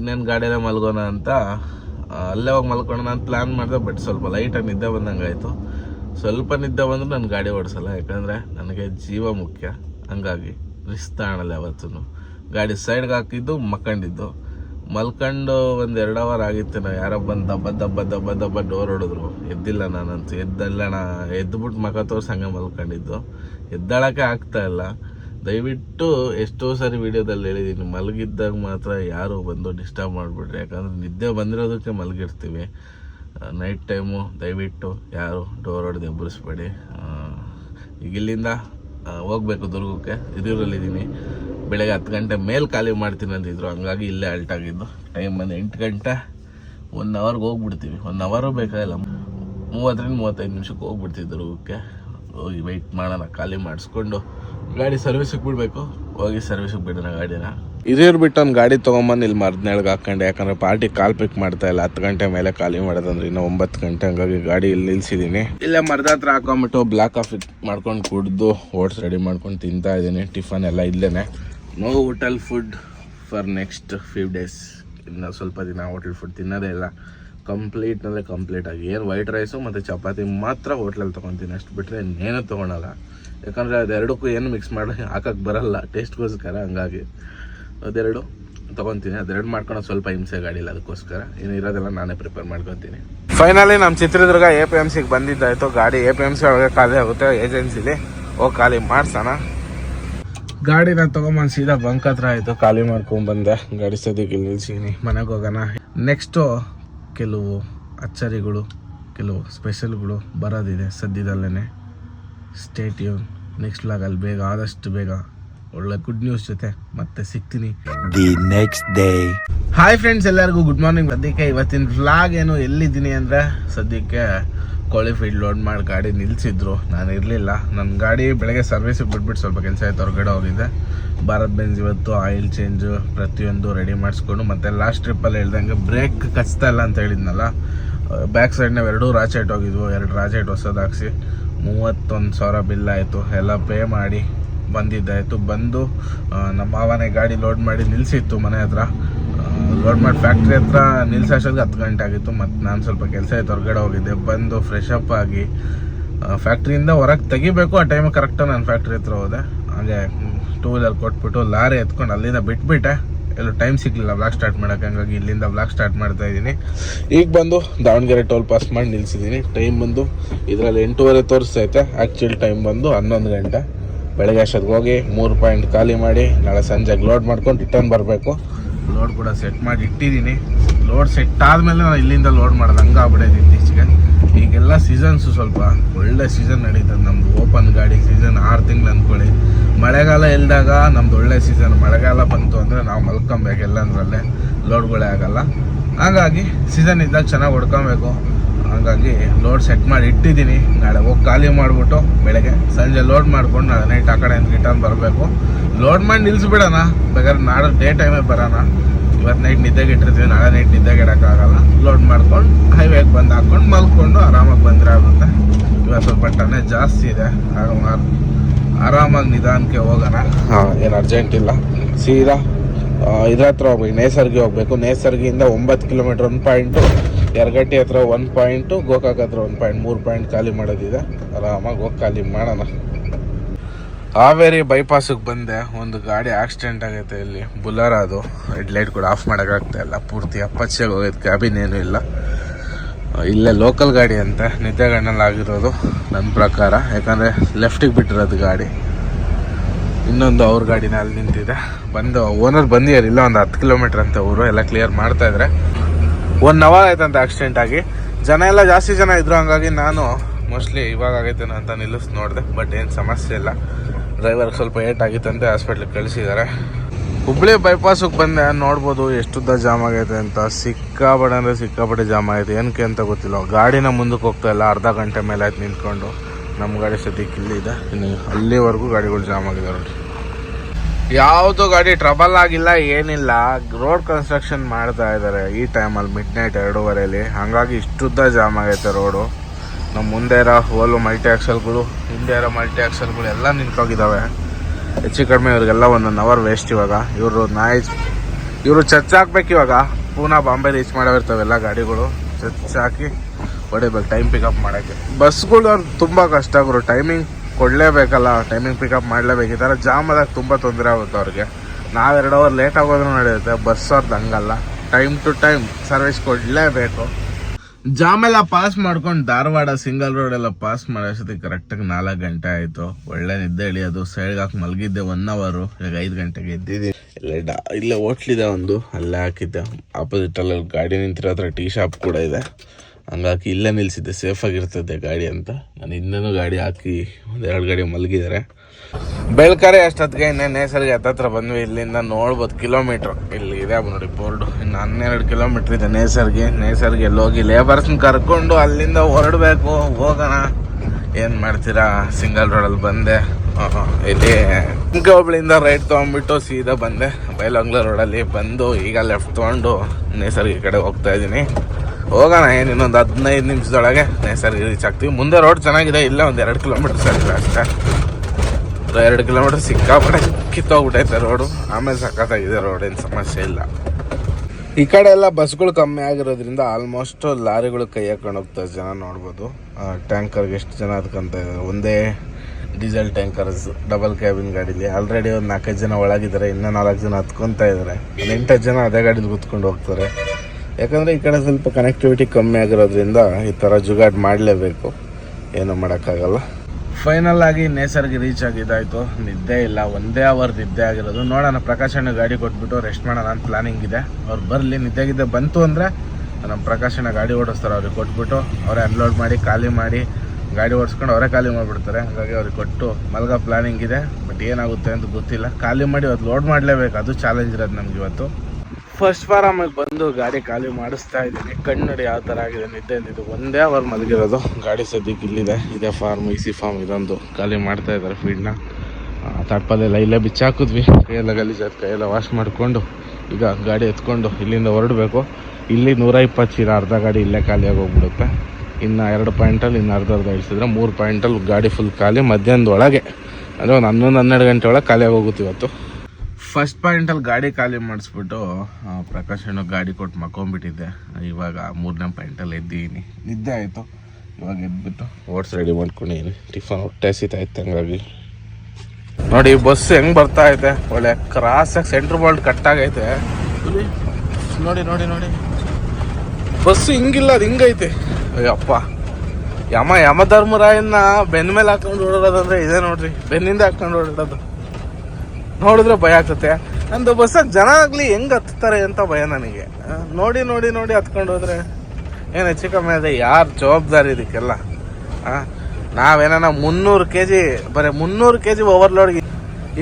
ನಾನು ಗಾಡಿಯಲ್ಲೇ ಮಲ್ಗೋಣ ಅಂತ. ಅಲ್ಲೇ ಹೋಗಿ ಮಲ್ಕೊಳ್ಳೋಣ ಅಂತ ಪ್ಲ್ಯಾನ್ ಮಾಡಿದೆ ಬಟ್ ಸ್ವಲ್ಪ ಲೈಟಾಗಿ ನಿದ್ದೆ ಬಂದಂಗೆ ಆಯಿತು ಸ್ವಲ್ಪ ನಿದ್ದೆ ಬಂದರೂ ನಾನು ಗಾಡಿ ಓಡಿಸಲ್ಲ, ಯಾಕಂದರೆ ನನಗೆ ಜೀವ ಮುಖ್ಯ. ಹಂಗಾಗಿ ರಿಸ್ಕ್ ತಗೊಳಲ್ಲ ಯಾವತ್ತೂ ಗಾಡಿ ಸೈಡ್ಗೆ ಹಾಕಿದ್ದು, ಮಕ್ಕಂಡಿದ್ದು. ಮಲ್ಕೊಂಡು ಒಂದು ಎರಡು ಅವರ್ ಆಗಿತ್ತು ನಾವು ಯಾರೋ ಬಂದು ದಬ್ಬ ದಬ್ಬ ದಬ್ಬ ದಬ್ಬ ಡೋರ್ ಹೊಡೆದ್ರು. ಎದ್ದಿಲ್ಲ ನಾನಂತೂ. ಎದ್ದಲ್ಲಣ ಎದ್ದುಬಿಟ್ಟು ಮಖ ತೋರಿಸಿ ಹಂಗೆ ಮಲ್ಕೊಂಡಿದ್ದು. ಎದ್ದಾಳಕ್ಕೆ ಆಗ್ತಾ ಇಲ್ಲ. ದಯವಿಟ್ಟು ಎಷ್ಟೋ ಸಾರಿ ವಿಡಿಯೋದಲ್ಲಿ ಹೇಳಿದ್ದೀನಿ ಮಲಗಿದ್ದಾಗ ಮಾತ್ರ ಯಾರು ಬಂದು ಡಿಸ್ಟರ್ಬ್ ಮಾಡಿಬಿಡ್ರಿ ಯಾಕಂದ್ರೆ ನಿದ್ದೆ ಬಂದಿರೋದಕ್ಕೆ ಮಲಗಿರ್ತೀವಿ. ನೈಟ್ ಟೈಮು ದಯವಿಟ್ಟು ಯಾರು ಡೋರ್ ಹೊಡೆದು ಎಬ್ಬರಿಸ್ಬೇಡಿ. ಈಗ ಇಲ್ಲಿಂದ ಹೋಗಬೇಕು ದುರ್ಗಕ್ಕೆ. ಹಿರಿಯೂರಲ್ಲಿದ್ದೀನಿ ಬೆಳಗ್ಗೆ ಹತ್ತು ಗಂಟೆ ಮೇಲೆ ಖಾಲಿ ಮಾಡ್ತೀನಿ ಅಂತಿದ್ರು ಹಂಗಾಗಿ ಇಲ್ಲೇ ಅಲ್ಟಾಗಿದ್ದು ಟೈಮ್ ಬಂದು ಎಂಟು ಗಂಟೆ ಒನ್ ಅವರ್ಗೆ ಹೋಗ್ಬಿಡ್ತೀವಿ. ಒನ್ ಅವರು ಬೇಕಾಗಿಲ್ಲ ಮೂವತ್ತರಿಂದ ಮೂವತ್ತೈದು ನಿಮಿಷಕ್ಕೆ ಹೋಗ್ಬಿಡ್ತೀವಿ ದುರ್ಗಕ್ಕೆ. ಹೋಗಿ ವೆಯ್ಟ್ ಮಾಡೋಣ, ಖಾಲಿ ಮಾಡಿಸ್ಕೊಂಡು. ಗಾಡಿ ಸರ್ವಿಸಿಗೆ ಬಿಡಬೇಕು. ಹೋಗಿ ಸರ್ವಿಸಿಗೆ ಬಿಡೋಣ ಗಾಡಿನ. ಹಿರಿಯೂರು ಬಿಟ್ಟು ಒಂದು ಗಾಡಿ ತೊಗೊಂಬಂದು ಇಲ್ಲಿ ಮರ್ದ್ನೆಳ್ಗೆ ಹಾಕೊಂಡು. ಯಾಕಂದ್ರೆ ಪಾರ್ಟಿ ಕಾಲ್ ಪಿಕ್ ಮಾಡ್ತಾ ಇಲ್ಲ. ಹತ್ತು ಗಂಟೆ ಮೇಲೆ ಖಾಲಿ ಮಾಡೋದಂದ್ರೆ ಇನ್ನು ಒಂಬತ್ತು ಗಂಟೆ ಹಂಗಾಗಿ ಗಾಡಿ ಇಲ್ಲಿ ನಿಲ್ಸಿದ್ದೀನಿ ಇಲ್ಲೇ ಮರದ ಹತ್ರ ಹಾಕೊಂಬಿಟ್ಟು ಬ್ಲಾಕ್ ಕಾಫಿ ಮಾಡ್ಕೊಂಡು ಕುಡ್ದು ಓಟ್ಸ್ ರೆಡಿ ಮಾಡ್ಕೊಂಡು ತಿಂತಾ ಇದ್ದೀನಿ ಟಿಫನ್ ಎಲ್ಲ ಇಲ್ಲೇನೆ. No hotel food for next few days. ಇನ್ನು ಸ್ವಲ್ಪ ದಿನ ಹೋಟೆಲ್ ಫುಡ್ ತಿನ್ನೋದೇ ಇಲ್ಲ. ಕಂಪ್ಲೀಟ್ ಅಂದರೆ ಕಂಪ್ಲೀಟ್ ಆಗಿ ಏನು ವೈಟ್ ರೈಸು ಮತ್ತು ಚಪಾತಿ ಮಾತ್ರ ಹೋಟ್ಲಲ್ಲಿ ತೊಗೊತೀನಿ. ಅಷ್ಟು ಬಿಟ್ಟರೆ ಇನ್ನೇನು ತೊಗೊಳಲ್ಲ. ಯಾಕಂದರೆ ಅದೆರಡಕ್ಕೂ ಏನು ಮಿಕ್ಸ್ ಮಾಡಿ ಹಾಕಕ್ಕೆ ಬರಲ್ಲ. ಟೇಸ್ಟ್ಗೋಸ್ಕರ ಹಂಗಾಗಿ. ಅದೆರಡು ತೊಗೊತೀನಿ. ಅದೆರಡು ಮಾಡ್ಕೊಂಡು ಸ್ವಲ್ಪ ಹಿಂಸೆ ಗಾಡಿಲ್ಲ ಅದಕ್ಕೋಸ್ಕರ. ಏನು ಇರೋದೆಲ್ಲ ನಾನೇ ಪ್ರಿಪೇರ್ ಮಾಡ್ಕೊತೀನಿ. ಫೈನಲಿ ನಮ್ಮ ಚಿತ್ರದುರ್ಗ ಎ ಪಿ ಎಂ ಸಿಗೆ ಬಂದಿದ್ದಾಯಿತು. ಗಾಡಿ ಎ ಪಿ ಎಂ ಸಿ ಒಳಗೆ ಖಾಲಿ ಆಗುತ್ತೆ ಏಜೆನ್ಸಿಲಿ ಹೋಗಿ ಖಾಲಿ ಮಾಡ್ಸೋಣ. ಗಾಡಿನ ತಗೊಂಬಂದು ಸೀದಾ ಬಂಕ್ ಹತ್ರ ಆಯಿತು. ಖಾಲಿ ಮಾಡ್ಕೊಂಡ್ಬಂದೆ ಗಾಡಿ ಸದ್ಯಕ್ಕೆ ನಿಲ್ಸೀನಿ ಮನೆಗೆ ಹೋಗೋಣ. ನೆಕ್ಸ್ಟು ಕೆಲವು ಅಚ್ಚರಿಗಳು, ಕೆಲವು ಸ್ಪೆಷಲ್ಗಳು ಬರೋದಿದೆ ಸದ್ಯದಲ್ಲೇ ಸ್ಟೇಟ್ ಯೂನ್ ನೆಕ್ಸ್ಟ್ ಲಾಗಲ್ಲಿ ಬೇಗ, ಆದಷ್ಟು ಬೇಗ ಒಳ್ಳೆ ಗುಡ್ ನ್ಯೂಸ್ ಜೊತೆ ಮತ್ತೆ ಸಿಗ್ತೀನಿ. The next day hi friends ಎಲ್ಲರಿಗೂ ಗುಡ್ ಮಾರ್ನಿಂಗ್ ಸದ್ಯಕ್ಕೆ ಇವತ್ತಿನ ಫ್ಲಾಗ್ ಏನು ಎಲ್ಲಿದ್ದೀನಿ ಅಂದರೆ ಸದ್ಯಕ್ಕೆ ಕೋಳಿ ಫೀಲ್ಡ್ ಲೋಡ್ ಮಾಡಿ ಗಾಡಿ ನಿಲ್ಲಿಸಿದ್ರು ನಾನು ಇರಲಿಲ್ಲ. ನನ್ನ ಗಾಡಿ ಬೆಳಗ್ಗೆ ಸರ್ವಿಸಿಗೆ ಬಿಟ್ಬಿಟ್ಟು ಸ್ವಲ್ಪ ಕೆಲಸ ಆಯ್ತು ಹೊರಗಡೆ ಹೋಗಿದ್ದೆ. ಭಾರತ್ ಬೆಂಜ್ ಇವತ್ತು ಆಯಿಲ್ ಚೇಂಜು ಪ್ರತಿಯೊಂದು ರೆಡಿ ಮಾಡಿಸ್ಕೊಂಡು ಮತ್ತೆ ಲಾಸ್ಟ್ ಟ್ರಿಪ್ಪಲ್ಲಿ ಹೇಳ್ದಂಗೆ ಬ್ರೇಕ್ ಕಚ್ತಾ ಇಲ್ಲ ಅಂತ ಹೇಳಿದ್ನಲ್ಲ. ಬ್ಯಾಕ್ ಸೈಡ್ನಾಗ ಎರಡೂ ರಾಚೆಟ್ ಹೋಗಿದ್ವು. ಎರಡು ರಾಚೆಟ್ ಹೊಸದಾಕ್ಸಿ ಮೂವತ್ತೊಂದು ಸಾವಿರ ಬಿಲ್ ಆಯಿತು. ಎಲ್ಲ ಪೇ ಮಾಡಿ. ಬಂದಿದ್ದಾಯಿತು ಬಂದು ನಮ್ಮ ಮಾವನೇ ಗಾಡಿ ಲೋಡ್ ಮಾಡಿ ನಿಲ್ಲಿಸಿತ್ತು ಮನೆ ಹತ್ರ. ಲೋಡ್ ಮಾಡಿ ಫ್ಯಾಕ್ಟ್ರಿ ಹತ್ರ ನಿಲ್ಸೋಷ್ಟೊತ್ತಿಗೆ ಹತ್ತು ಗಂಟೆ ಆಗಿತ್ತು. ಮತ್ತು ನಾನು ಸ್ವಲ್ಪ ಕೆಲಸ ಆಯ್ತು ಹೊರಗಡೆ ಹೋಗಿದ್ದೆ. ಬಂದು ಫ್ರೆಶ್ ಅಪ್ ಆಗಿ ಫ್ಯಾಕ್ಟ್ರಿಯಿಂದ ಹೊರಗೆ ತೆಗಿಬೇಕು. ಆ ಟೈಮಿಗೆ ಕರೆಕ್ಟಾಗಿ ನಾನು ಫ್ಯಾಕ್ಟ್ರಿ ಹತ್ರ ಹೋದೆ. ಹಾಗೆ ಟೂ ವೀಲರ್ ಕೊಟ್ಬಿಟ್ಟು ಲಾರಿ ಎತ್ಕೊಂಡು ಅಲ್ಲಿಂದ ಬಿಟ್ಬಿಟ್ಟೆ. ಎಲ್ಲೂ ಟೈಮ್ ಸಿಗಲಿಲ್ಲ. ಬ್ಲಾಕ್ ಸ್ಟಾರ್ಟ್ ಮಾಡೋಕೆ ಹಂಗಾಗಿ ಇಲ್ಲಿಂದ ಬ್ಲಾಕ್ ಸ್ಟಾರ್ಟ್ ಮಾಡ್ತಾ ಇದ್ದೀನಿ. ಈಗ ಬಂದು ದಾವಣಗೆರೆ ಟೋಲ್ ಪಾಸ್ ಮಾಡಿ ನಿಲ್ಸಿದ್ದೀನಿ. ಟೈಮ್ ಬಂದು ಇದರಲ್ಲಿ ಎಂಟೂವರೆ ತೋರಿಸ್ತೈತೆ. ಆ್ಯಕ್ಚುಲ್ ಟೈಮ್ ಬಂದು ಹನ್ನೊಂದು ಗಂಟೆ. ಬೆಳಗ್ಗೆ ಅಷ್ಟೊತ್ತಿಗೆ ಹೋಗಿ ಮೂರು ಪಾಯಿಂಟ್ ಖಾಲಿ ಮಾಡಿ, ನಾಳೆ ಸಂಜೆಗೆ ಲೋಡ್ ಮಾಡ್ಕೊಂಡು ರಿಟರ್ನ್ ಬರಬೇಕು. ಲೋಡ್ ಕೂಡ ಸೆಟ್ ಮಾಡಿ ಇಟ್ಟಿದ್ದೀನಿ. ಲೋಡ್ ಸೆಟ್ ಆದಮೇಲೆ ನಾನು ಇಲ್ಲಿಂದ ಲೋಡ್ ಮಾಡೋದು ಹಂಗಾಗ್ಬಿಡೈತೆ ಇತ್ತೀಚೆಗೆ. ಈಗೆಲ್ಲ ಸೀಸನ್ಸು ಸ್ವಲ್ಪ ಒಳ್ಳೆ ಸೀಸನ್ ನಡೀತದೆ. ನಮ್ಮದು ಓಪನ್ ಗಾಡಿ ಸೀಸನ್ ಆರು ತಿಂಗಳು ಅಂದ್ಕೊಳ್ಳಿ. ಮಳೆಗಾಲ ಇಲ್ದಾಗ ನಮ್ದು ಒಳ್ಳೆ ಸೀಸನ್ ಮಳೆಗಾಲ ಬಂತು ಅಂದರೆ ನಾವು ಮಲ್ಕೊಬೇಕು ಎಲ್ಲಂದ್ರಲ್ಲೇ. ಲೋಡ್ಗಳೇ ಆಗೋಲ್ಲ. ಹಾಗಾಗಿ ಸೀಸನ್ ಇದ್ದಾಗ ಚೆನ್ನಾಗಿ ಹೊಡ್ಕೊಬೇಕು. ಹಾಗಾಗಿ ಲೋಡ್ ಸೆಟ್ ಮಾಡಿ ಇಟ್ಟಿದ್ದೀನಿ. ನಾಳೆ ಹೋಗಿ ಖಾಲಿ ಮಾಡಿಬಿಟ್ಟು ಬೆಳಗ್ಗೆ ಸಂಜೆ ಲೋಡ್ ಮಾಡ್ಕೊಂಡು ನಾಳೆ ನೈಟ್ ಆ ಕಡೆ ರಿಟರ್ನ್ ಬರಬೇಕು. ಲೋಡ್ ಮಾಡಿ ನಿಲ್ಲಿಸ್ಬಿಡೋಣ ಬೇಕಾದ್ರೆ ನಾಳೆ ಡೇ ಟೈಮೇ ಬರೋಣ. ಇವತ್ತು ನೈಟ್ ನಿದ್ದೆಗೆ ಇಟ್ಟಿರ್ತೀವಿ, ನಾಳೆ ನೈಟ್ ನಿದ್ದೆಗೆ ಇಡೋಕ್ಕಾಗಲ್ಲ. ಲೋಡ್ ಮಾಡ್ಕೊಂಡು ಹೈವೇಗೆ ಬಂದು ಹಾಕ್ಕೊಂಡು ಮಲ್ಕೊಂಡು ಆರಾಮಾಗಿ ಬಂದರೆ ಆಗುತ್ತೆ. ಇವತ್ತು ಸ್ವಲ್ಪ ಟನ್ನೇ ಜಾಸ್ತಿ ಇದೆ. ಆಗ ಆರಾಮಾಗಿ ನಿಧಾನಕ್ಕೆ ಹೋಗೋಣ. ಹಾಂ, ಏನು ಅರ್ಜೆಂಟ್ ಇಲ್ಲ. ಸೀದಾ ಇದ್ರ ಹತ್ರ ಹೋಗ್ಬೇಕು. ನೇಸರ್ಗಿ ಹೋಗ್ಬೇಕು. ನೇಸರ್ಗಿಯಿಂದ ಒಂಬತ್ತು ಕಿಲೋಮೀಟರ್ ಒಂದು ಪಾಯಿಂಟು ಯರಗಟ್ಟಿ ಹತ್ರ ಒನ್ ಪಾಯಿಂಟು ಗೋಕಾಕ್ ಹತ್ರ ಒಂದು ಪಾಯಿಂಟ್ ಮೂರು ಪಾಯಿಂಟ್ ಖಾಲಿ ಮಾಡೋದಿದೆ. ಆರಾಮಾಗಿ ಹೋಗಿ ಖಾಲಿ ಮಾಡೋಣ. ಹಾವೇರಿ ಬೈಪಾಸಿಗೆ ಬಂದೆ. ಒಂದು ಗಾಡಿ ಆಕ್ಸಿಡೆಂಟ್ ಆಗೈತೆ ಇಲ್ಲಿ. ಬುಲರ್ ಅದು. ಹೆಡ್ ಲೈಟ್ ಕೂಡ ಆಫ್ ಮಾಡೋಕ್ಕಾಗ್ತಾ ಇಲ್ಲ. ಪೂರ್ತಿ ಅಪ್ಪಚ್ಚಾಗಿ ಹೋಗೈತೆ. ಕ್ಯಾಬಿನ್ ಏನೂ ಇಲ್ಲ. ಇಲ್ಲೇ ಲೋಕಲ್ ಗಾಡಿ ಅಂತ. ನಿದ್ದೆಗಣ್ಣಲ್ಲಿ ಆಗಿರೋದು. ನನ್ನ ಪ್ರಕಾರ. ಯಾಕಂದರೆ ಲೆಫ್ಟಿಗೆ ಬಿಟ್ಟಿರೋದು ಗಾಡಿ. ಇನ್ನೊಂದು ಅವ್ರ ಗಾಡಿನ ಅಲ್ಲಿ ನಿಂತಿದೆ. ಬಂದು ಓನರ್ ಬಂದಿದ್ದಾರೆ ಇಲ್ಲ ಒಂದು ಹತ್ತು ಕಿಲೋಮೀಟ್ರ್ ಅಂತ ಊರು. ಎಲ್ಲ ಕ್ಲಿಯರ್ ಮಾಡ್ತಾ ಇದ್ರೆ. ಒನ್ ಅವರ್ ಆಯ್ತಂತೆ ಆಕ್ಸಿಡೆಂಟ್ ಆಗಿ. ಜನ ಎಲ್ಲ ಜಾಸ್ತಿ ಜನ ಇದ್ರು, ಹಂಗಾಗಿ ನಾನು ಮೋಸ್ಟ್ಲಿ ಇವಾಗ ಆಗೈತೇನೋ ಅಂತ ನಿಲ್ಲಿಸ್ ನೋಡಿದೆ ಬಟ್ ಏನು ಸಮಸ್ಯೆ ಇಲ್ಲ. ಡ್ರೈವರ್ಗೆ ಸ್ವಲ್ಪ ಏಟ್ ಆಗಿತ್ತಂತೆ ಹಾಸ್ಪಿಟ್ಲಿಗೆ ಕಳಿಸಿದ್ದಾರೆ. ಹುಬ್ಳಿ ಬೈಪಾಸಿಗೆ ಬಂದೆ, ನೋಡ್ಬೋದು ಎಷ್ಟುದ್ದ ಜಾಮ್ ಆಗೈತೆ ಅಂತ. ಸಿಕ್ಕಾಪಟ್ಟೆ ಅಂದರೆ ಸಿಕ್ಕಾಪಟ್ಟೆ ಜಾಮ್ ಆಗೈತೆ. ಏನಕ್ಕೆ ಅಂತ ಗೊತ್ತಿಲ್ಲ. ಗಾಡಿನ ಮುಂದಕ್ಕೆ ಹೋಗ್ತಾ ಇಲ್ಲ, ಅರ್ಧ ಗಂಟೆ ಮೇಲೆ ಆಯ್ತು ನಿಂತ್ಕೊಂಡು. ನಮ್ಮ ಗಾಡಿ ಸದ್ಯಕ್ಕೆ ಇಲ್ಲಿದೆ. ಇನ್ನು ಅಲ್ಲಿವರೆಗೂ ಗಾಡಿಗಳು ಜಾಮ್ ಆಗಿದೆ ನೋಡಿ. ಯಾವುದು ಗಾಡಿ ಟ್ರಬಲ್ ಆಗಿಲ್ಲ, ಏನಿಲ್ಲ. ರೋಡ್ ಕನ್ಸ್ಟ್ರಕ್ಷನ್ ಮಾಡ್ತಾ ಇದ್ದಾರೆ ಈ ಟೈಮಲ್ಲಿ ಮಿಡ್ ನೈಟ್ ಎರಡೂವರೆಯಲ್ಲಿ ಹಾಗಾಗಿ ಇಷ್ಟುದ್ದ ಜಾಮ್ ಆಗೈತೆ ರೋಡು ನಮ್ಮ ಮುಂದೆ ಇರೋ ಹೋಲು ಮಲ್ಟಿ ಆಕ್ಸಲ್ಗಳು ಹಿಂದೆ ಇರೋ ಮಲ್ಟಿ ಆಕ್ಸಲ್ಗಳು ಎಲ್ಲ ನಿಂತ್ಕೋಗಿದ್ದಾವೆ ಹೆಚ್ಚು ಕಡಿಮೆ ಇವ್ರಿಗೆಲ್ಲ ಒಂದೊಂದು ಅವರ್ ವೇಸ್ಟ್ ಇವಾಗ. ಇವರು ನಾಯಿ ಇವರು ಚರ್ಚ್ ಹಾಕ್ಬೇಕು ಇವಾಗ. ಪೂನಾ ಬಾಂಬೆ ರೀಚ್ ಮಾಡೋವಿರ್ತಾವೆ ಎಲ್ಲ ಗಾಡಿಗಳು. ಚರ್ಚ್ ಹಾಕಿ ಹೊಡಿಬೇಕು ಟೈಮ್ ಪಿಕಪ್ ಮಾಡೋಕ್ಕೆ. ಬಸ್ಗಳು ಅವ್ರು ತುಂಬ ಕಷ್ಟ ಗುರು. ಟೈಮಿಂಗ್ ಕೊಡಲೇಬೇಕಲ್ಲ ಟೈಮಿಂಗ್ ಪಿಕಪ್ ಮಾಡಲೇಬೇಕು. ಈ ಥರ ಜಾಮ್ ಆದಾಗ ತುಂಬ ತೊಂದರೆ ಆಗುತ್ತೆ ಅವ್ರಿಗೆ. ನಾವು ಎರಡು ಅವರ್ ಲೇಟ್ ಆಗೋದ್ರೂ ನಡೆಯುತ್ತೆ ಬಸ್ ಅವ್ರದ್ದು ಹಂಗಲ್ಲ. ಟೈಮ್ ಟು ಟೈಮ್ ಸರ್ವಿಸ್ ಕೊಡಲೇಬೇಕು. ಜಾಮ್ ಎಲ್ಲ ಪಾಸ್ ಮಾಡ್ಕೊಂಡು ಧಾರವಾಡ ಸಿಂಗಲ್ ರೋಡ್ ಎಲ್ಲ ಪಾಸ್ ಮಾಡೋಷ್ಟೊತ್ತಿಗೆ ಕರೆಕ್ಟಾಗಿ ನಾಲ್ಕು ಗಂಟೆ ಆಯಿತು. ಒಳ್ಳೆ ನಿದ್ದೆ ಇಳಿಯೋದು ಸೈಡ್ಗೆ ಹಾಕಿ ಮಲಗಿದ್ದೆ ಒನ್ ಅವರು ಈಗ ಐದು ಗಂಟೆಗೆ ಎದ್ದಿದ್ದೀನಿ. ಇಲ್ಲೇ ಡಾ, ಇಲ್ಲೇ ಹೋಟ್ಲಿದೆ ಒಂದು, ಅಲ್ಲೇ ಹಾಕಿದ್ದೆ. ಆಪೋಸಿಟಲ್ಲಿ ಗಾಡಿ ನಿಂತಿರೋ ಹತ್ರ ಟೀ ಶಾಪ್ ಕೂಡ ಇದೆ. ಹಂಗಾಗಿ ಇಲ್ಲೇ ನಿಲ್ಲಿಸಿದ್ದೆ ಸೇಫಾಗಿರ್ತದೆ ಗಾಡಿ ಅಂತ. ನಾನು ಇನ್ನೂ ಗಾಡಿ ಹಾಕಿ ಒಂದೆರಡು ಗಾಡಿ ಮಲಗಿದ್ದಾರೆ ಬೆಳ್ಕರೆ ಅಷ್ಟೊತ್ತಿಗೆ ಇನ್ನೇ ನೇಸರ್ಗೆ ಹತ್ತತ್ರ ಬಂದ್ವಿ, ಇಲ್ಲಿಂದ ನೋಡ್ಬೋದು ಕಿಲೋಮೀಟ್ರ್ ಇಲ್ಲಿ ಇದೆ ನೋಡಿ ಬೋರ್ಡು ಇನ್ನು ಹನ್ನೆರಡು ಕಿಲೋಮೀಟ್ರ್ ಇದೆ ನೇಸರ್ಗೆ. ನೇಸರ್ಗೆ ಎಲ್ಲಿ ಹೋಗಿ ಲೇಬರ್ಸ್ನ ಕರ್ಕೊಂಡು ಅಲ್ಲಿಂದ ಹೊರಡಬೇಕು. ಹೋಗೋಣ. ಏನು ಮಾಡ್ತೀರಾ? ಸಿಂಗಲ್ ರೋಡಲ್ಲಿ ಬಂದೆ. ಇಲ್ಲಿ ಕುಂಕೆ ರೈಟ್ ತೊಗೊಂಡ್ಬಿಟ್ಟು ಸೀದಾ ಬಂದೆ. ಬೈಲಂಗ್ಲ ರೋಡಲ್ಲಿ ಬಂದು ಈಗ ಲೆಫ್ಟ್ ತೊಗೊಂಡು ನೇಸರ್ಗೆ ಕಡೆ ಹೋಗ್ತಾ ಇದ್ದೀನಿ. ಹೋಗೋಣ, ಏನು ಇನ್ನೊಂದು ಹದಿನೈದು ನಿಮಿಷದೊಳಗೆ. ನೇಸರ್ಗಿ ರೀಚ್ ಆಗ್ತೀವಿ. ಮುಂದೆ ರೋಡ್ ಚೆನ್ನಾಗಿದೆ. ಇಲ್ಲ, ಒಂದು ಎರಡು ಕಿಲೋಮೀಟ್ರ್ ಸರಿ ಅಷ್ಟೇ. ಎರಡು ಕಿಲೋಮೀಟರ್ ಸಿಕ್ಕಾಪಟ್ಟೆ ಕಿತ್ತೋಗ್ಬಿಟ್ಟೈತೆ ರೋಡು ಆಮೇಲೆ ಸಖತ್ತಾಗಿದೆ ರೋಡ್ ಏನು ಸಮಸ್ಯೆ ಇಲ್ಲ. ಈ ಕಡೆ ಎಲ್ಲ ಬಸ್ಗಳು ಕಮ್ಮಿ ಆಗಿರೋದ್ರಿಂದ ಆಲ್ಮೋಸ್ಟ್ ಲಾರಿಗಳು ಕೈ ಹಾಕೊಂಡು ಹೋಗ್ತಾರೆ ಜನ ನೋಡ್ಬೋದು. ಟ್ಯಾಂಕರ್ಗೆ ಎಷ್ಟು ಜನ ಅದಕ್ಕಂತ ಒಂದೇ ಡೀಸೆಲ್ ಟ್ಯಾಂಕರ್ಸ್ ಡಬಲ್ ಕ್ಯಾಬಿನ್ ಗಾಡೀಲಿ. ಆಲ್ರೆಡಿ ಒಂದು ನಾಲ್ಕೈದು ಜನ ಒಳಗಿದ್ದಾರೆ. ಇನ್ನೂ ನಾಲ್ಕು ಜನ ಹತ್ಕೊತಾ ಇದ್ದಾರೆ. ಒಂದು ಎಂಟು ಜನ ಅದೇ ಗಾಡೀಲಿ ಕುತ್ಕೊಂಡು ಹೋಗ್ತಾರೆ. ಯಾಕಂದರೆ ಈ ಕಡೆ ಸ್ವಲ್ಪ ಕನೆಕ್ಟಿವಿಟಿ ಕಮ್ಮಿ ಆಗಿರೋದ್ರಿಂದ ಈ ಥರ ಜುಗಾಡ್ ಮಾಡಲೇಬೇಕು. ಏನೂ ಮಾಡೋಕ್ಕಾಗಲ್ಲ. ಫೈನಲ್ ಆಗಿ ನೇಸರ್ಗೆ ರೀಚ್ ಆಗಿದ್ದಾಯ್ತು. ನಿದ್ದೆ ಇಲ್ಲ, ಒಂದೇ ಅವರ್ ನಿದ್ದೆ ಆಗಿರೋದು. ನೋಡೋಣ ಪ್ರಕಾಶಣ್ಣ ಗಾಡಿ ಕೊಟ್ಬಿಟ್ಟು ರೆಸ್ಟ್ ಮಾಡೋಣ ಅಂತ ಪ್ಲಾನಿಂಗ್ ಇದೆ. ಅವ್ರು ಬರಲಿ, ನಿದ್ದೆಗಿದ್ದೆ ಬಂತು ಅಂದರೆ ನಮ್ಮ ಪ್ರಕಾಶಣ್ಣ ಗಾಡಿ ಓಡಿಸ್ತಾರೆ, ಅವ್ರಿಗೆ ಕೊಟ್ಬಿಟ್ಟು ಅವರೇ ಅನ್ಲೋಡ್ ಮಾಡಿ, ಖಾಲಿ ಮಾಡಿ, ಗಾಡಿ ಓಡಿಸ್ಕೊಂಡು ಅವರೇ ಖಾಲಿ ಮಾಡಿಬಿಡ್ತಾರೆ. ಹಾಗಾಗಿ ಅವ್ರಿಗೆ ಕೊಟ್ಟು ಮಲ್ಗ ಪ್ಲಾನಿಂಗ್ ಇದೆ. ಬಟ್ ಏನಾಗುತ್ತೆ ಅಂತ ಗೊತ್ತಿಲ್ಲ. ಖಾಲಿ ಮಾಡಿ ಅದು ಲೋಡ್ ಮಾಡಲೇಬೇಕು. ಅದು ಚಾಲೆಂಜ್ ಇರೋದು ನಮ್ಗೆ ಇವತ್ತು. ಫಸ್ಟ್ ಫಾರಮಿಗೆ ಬಂದು ಗಾಡಿ ಖಾಲಿ ಮಾಡಿಸ್ತಾ ಇದ್ದೀನಿ. ಕಣ್ಣು ಯಾವ ಥರ ಆಗಿದೆ ನಿದ್ದೆ ಇದು ಒಂದೇ ಅವರ್ ಮಲಗಿರೋದು. ಗಾಡಿ ಸದ್ಯಕ್ಕೆ ಇಲ್ಲಿದೆ. ಇದೇ ಫಾರ್ಮ್ ಈ ಸಿ ಫಾರ್ಮ್ ಇದೊಂದು. ಖಾಲಿ ಮಾಡ್ತಾ ಇದ್ದಾರೆ ಫೀಡ್ನ ತಡ್ಪಲ್ಲೆಲ್ಲ ಇಲ್ಲೇ ಬಿಚ್ಚಾಕಿದ್ವಿ ಕೈಯೆಲ್ಲ ಗಲೀಜಾದ ಕೈಯೆಲ್ಲ ವಾಶ್ ಮಾಡಿಕೊಂಡು ಈಗ ಗಾಡಿ ಎತ್ಕೊಂಡು ಇಲ್ಲಿಂದ ಹೊರಡಬೇಕು. ಇಲ್ಲಿ ನೂರ ಇಪ್ಪತ್ತು ಚೀಲ ಅರ್ಧ ಗಾಡಿ ಇಲ್ಲೇ ಖಾಲಿಯಾಗಿ ಹೋಗ್ಬಿಡುತ್ತೆ. ಇನ್ನು ಎರಡು ಪಾಯಿಂಟಲ್ಲಿ ಇನ್ನು ಅರ್ಧ ಅರ್ಧ ಇಳಿಸಿದ್ರೆ ಮೂರು ಪಾಯಿಂಟಲ್ಲಿ ಗಾಡಿ ಫುಲ್ ಖಾಲಿ ಮಧ್ಯಾಹ್ನದೊಳಗೆ. ಅಂದರೆ ಒಂದು ಹನ್ನೊಂದು ಹನ್ನೆರಡು ಗಂಟೆ ಒಳಗೆ ಖಾಲಿಯಾಗಿ ಹೋಗುತ್ತೆ ಇವತ್ತು. ಫಸ್ಟ್ ಪಾಯಿಂಟಲ್ಲಿ ಗಾಡಿ ಖಾಲಿ ಮಾಡಿಸ್ಬಿಟ್ಟು ಪ್ರಕಾಶ್ ಅಣ್ಣ ಗಾಡಿ ಕೊಟ್ಟು ಮಕ್ಕೊಂಬಿಟ್ಟಿದ್ದೆ. ಇವಾಗ ಮೂರನೇ ಪಾಯಿಂಟಲ್ಲಿ ಎದ್ದೀನಿ ನಿದ್ದೆ ಆಯಿತು. ಇವಾಗ ಎದ್ಬಿಟ್ಟು ಓಟ್ಸ್ ರೆಡಿ ಮಾಡ್ಕೊಂಡಿದ್ದೀನಿ ಟಿಫನ್ ಹೊಟ್ಟೆ ಸೀತಾಯ್ತು ಹಂಗಾಗಿ. ನೋಡಿ ಬಸ್ ಹೆಂಗೆ ಬರ್ತಾ ಐತೆ ಒಳ್ಳೆ ಕ್ರಾಸಾಗಿ ಸೆಂಟ್ರ್ ಬೋಲ್ಟ್ ಕಟ್ಟಾಗೈತೆ ನೋಡಿ ನೋಡಿ ನೋಡಿ. ಬಸ್ ಹಿಂಗಿಲ್ಲ, ಅದು ಹಿಂಗೈತೆ. ಅಯ್ಯಪ್ಪ. ಯಮ, ಯಮಧರ್ಮರಾಯನ್ನ ಬೆನ್ನ ಮೇಲೆ ಹಾಕೊಂಡು ಓಡಾಡೋದಂದ್ರೆ ಇದೆ ನೋಡ್ರಿ. ಬೆನ್ನಿಂದ ಹಾಕೊಂಡು ಓಡಾಡೋದು. ನೋಡಿದ್ರೆ ಭಯ ಆಗ್ತತೆ ನಂದು ಬಸ್ಸಲ್ಲಿ ಜನ ಆಗ್ಲಿ ಹೆಂಗ್ ಹತ್ತಾರೆ ಅಂತ ಭಯ ನನಗೆ. ನೋಡಿ ನೋಡಿ ನೋಡಿ ಹತ್ಕೊಂಡು ಹೋದ್ರೆ ಏನು ಹೆಚ್ಚು ಕಮ್ಮಿ ಅದೇ ಯಾರು ಜವಾಬ್ದಾರಿ ಇದಕ್ಕೆಲ್ಲ? ನಾವೇನ ಮುನ್ನೂರು ಕೆ ಜಿ ಬರೀ ಮುನ್ನೂರು ಕೆ ಜಿ ಓವರ್ಲೋಡ್ಗೆ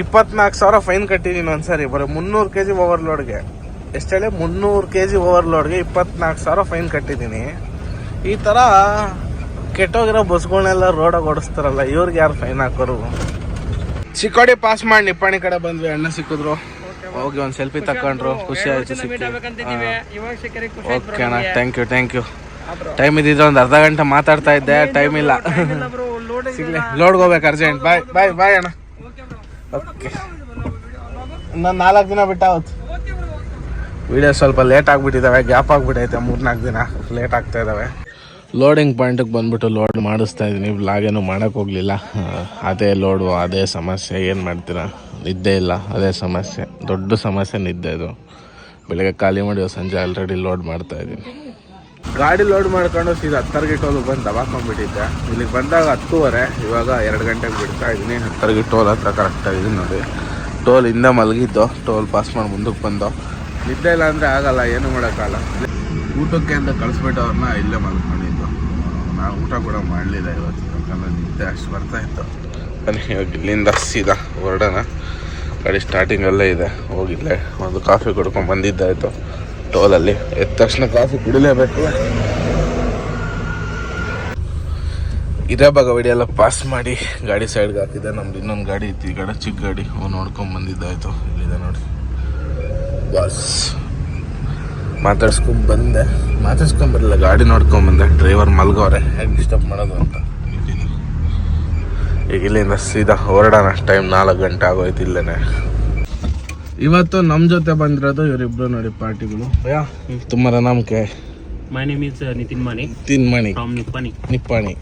ಇಪ್ಪತ್ನಾಲ್ಕು ಸಾವಿರ ಫೈನ್ ಕಟ್ಟಿದೀನಿ ಒಂದ್ಸರಿ, ಬರೀ ಮುನ್ನೂರು ಕೆ ಜಿ ಓವರ್ಲೋಡ್ಗೆ ಎಷ್ಟು ಹೇಳಿ? ಮುನ್ನೂರು ಕೆ ಜಿ ಓವರ್ಲೋಡ್ಗೆ ಇಪ್ಪತ್ನಾಲ್ಕು ಸಾವಿರ ಫೈನ್ ಕಟ್ಟಿದ್ದೀನಿ. ಈ ಥರ ಕೆಟ್ಟೋಗಿರೋ ಬಸ್ಗಳನ್ನೆಲ್ಲ ರೋಡಾಗ ಓಡಿಸ್ತಾರಲ್ಲ, ಇವ್ರಿಗೆ ಯಾರು ಫೈನ್ ಹಾಕೋರು? ಚಿಕ್ಕೋಡಿ ಪಾಸ್ ಮಾಡಿ ನಿಪ್ಪಾಣಿ ಕಡೆ ಬಂದ್ವಿ ಅಣ್ಣ ಸಿಕ್ಕಿದ್ರು. ಹೋಗಿ ಒಂದು ಸೆಲ್ಫಿ ತಕೊಂಡ್ರು ಖುಷಿ ಆಯ್ತು ಓಕೆ ಅಣ್ಣ thank you thank you time ಇದ್ದಿದ್ರೆ ಒಂದು ಅರ್ಧ ಗಂಟೆ ಮಾತಾಡ್ತಾ ಇದ್ದೆ ಟೈಮ್ ಇಲ್ಲ. ಸಿಗ್ಲಿ ಲೋಡ್ಗೆ ಹೋಗ್ಬೇಕು ಅರ್ಜೆಂಟ್ ಬಾಯ್ ಬಾಯ್ ಬಾಯ್ ಅಣ್ಣ. ಓಕೆ ನಾನು ನಾಲ್ಕು ದಿನ ಬಿಟ್ಟ ಅವತ್ತು ವಿಡಿಯೋ ಸ್ವಲ್ಪ ಲೇಟ್ ಆಗಿಬಿಟ್ಟಿದ್ದಾವೆ ಗ್ಯಾಪ್ ಆಗಿಬಿಟ್ಟೈತೆ ಮೂರ್ನಾಲ್ಕು ದಿನ. ಲೇಟ್ ಆಗ್ತಾ ಇದ್ದಾವೆ ಲೋಡಿಂಗ್ ಪಾಯಿಂಟಿಗೆ ಬಂದ್ಬಿಟ್ಟು ಲೋಡ್ ಮಾಡಿಸ್ತಾ ಇದ್ದೀನಿ ಲಾಗೇನು ಮಾಡೋಕೆ ಹೋಗಲಿಲ್ಲ. ಅದೇ ಲೋಡು ಅದೇ ಸಮಸ್ಯೆ. ಏನು ಮಾಡ್ತೀರಾ? ನಿದ್ದೆ ಇಲ್ಲ. ಅದೇ ಸಮಸ್ಯೆ. ದೊಡ್ಡ ಸಮಸ್ಯೆ ನಿದ್ದೆ ಇದು. ಬೆಳಗ್ಗೆ ಖಾಲಿ ಮಾಡಿ ಸಂಜೆ ಆಲ್ರೆಡಿ ಲೋಡ್ ಮಾಡ್ತಾ ಇದ್ದೀನಿ ಗಾಡಿ ಲೋಡ್ ಮಾಡ್ಕೊಂಡು ಸೀದಾ ಟೋಲ್ ಬಂದು ದಬಾಕೊಂಡ್ಬಿಟ್ಟಿದ್ದೆ ಇಲ್ಲಿಗೆ ಬಂದಾಗ ಹತ್ತುವರೆ, ಇವಾಗ ಎರಡು ಗಂಟೆಗೆ ಬಿಡ್ತಾ ಇದ್ದೀನಿ ಹತ್ತರ ಟೋಲ್ ಹತ್ರ ಕರೆಕ್ಟಾಗಿದ್ದೀನಿ ನೋಡಿ. ಟೋಲ್ ಹಿಂದೆ ಮಲಗಿದ್ದು, ಟೋಲ್ ಪಾಸ್ ಮಾಡಿ ಮುಂದಕ್ಕೆ ಬಂದು. ನಿದ್ದೆ ಇಲ್ಲ ಅಂದರೆ ಆಗಲ್ಲ, ಏನು ಮಾಡೋಕ್ಕಾಗಲ್ಲ. ಊಟಕ್ಕೆ ಅಂತ ಕಳಿಸ್ಬಿಟ್ಟು ಅವ್ರನ್ನ ಇಲ್ಲೇ ಮಲ್ಕೊಂಡು ಊಟ ಕೂಡ ಮಾಡಲಿಲ್ಲ ಇವತ್ತು. ಯಾಕಂದ್ರೆ ನಿದ್ದೆ ಅಷ್ಟು ಬರ್ತಾ ಇತ್ತು. ಇವಾಗ ಇಲ್ಲಿಂದ ಸೀದಾ ಹೊರಡೋಣ. ಗಾಡಿ ಸ್ಟಾರ್ಟಿಂಗಲ್ಲೇ ಇದೆ. ಹೋಗಿಲ್ಲ ಒಂದು ಕಾಫಿ ಕುಡ್ಕೊಂಡು ಬಂದಿದ್ದಾಯಿತು. ಟೋಲಲ್ಲಿ ಎದ್ದ ತಕ್ಷಣ ಕಾಫಿ ಕುಡಿಲೇಬೇಕು ಇದೇ ಭಾಗ ವಿಡಿಯೋ ಪಾಸ್ ಮಾಡಿ ಗಾಡಿ ಸೈಡ್ಗೆ ಹಾಕಿದ್ದೆ. ನಮ್ದು ಇನ್ನೊಂದು ಗಾಡಿ ಇತ್ತು. ಈ ಕಡೆ ಚಿಕ್ಕ ಗಾಡಿ. ಅವ್ನು ನೋಡ್ಕೊಂಡು ಬಂದಿದ್ದಾಯಿತು. ಇಲ್ಲಿದೆ ನೋಡಿ. ಬಸ್ ಮಾತಾಡ್ಸ್ಕೊಂಡ್ ಬಂದೆ. ಮಾತಾಡ್ಸ್ಕೊಂಡ್ ಬರಲಿಲ್ಲ ಗಾಡಿ ನೋಡ್ಕೊಂಡ್ ಬಂದೆ. ಡ್ರೈವರ್ ಮಲ್ಗೋರೆ ಹೇಗೆ ಡಿಸ್ಟರ್ಬ್ ಮಾಡೋದು ಅಂತ. ಈಗ ಇಲ್ಲಿಂದ ಸೀದಾ ಹೊರಡೋಣ ಟೈಮ್ ನಾಲ್ಕು ಗಂಟೆ ಆಗೋಯ್ತು ಇಲ್ಲೇನೆ. ಇವತ್ತು ನಮ್ಮ ಜೊತೆ ಬಂದಿರೋದು ಇವರಿಬ್ರು ನೋಡಿ ಪಾರ್ಟಿಗಳು. ಯಾ ತುಂಬ ನಂಬಿಕೆ my name is Nitin Nitin Nitin from Nippani. Nippani.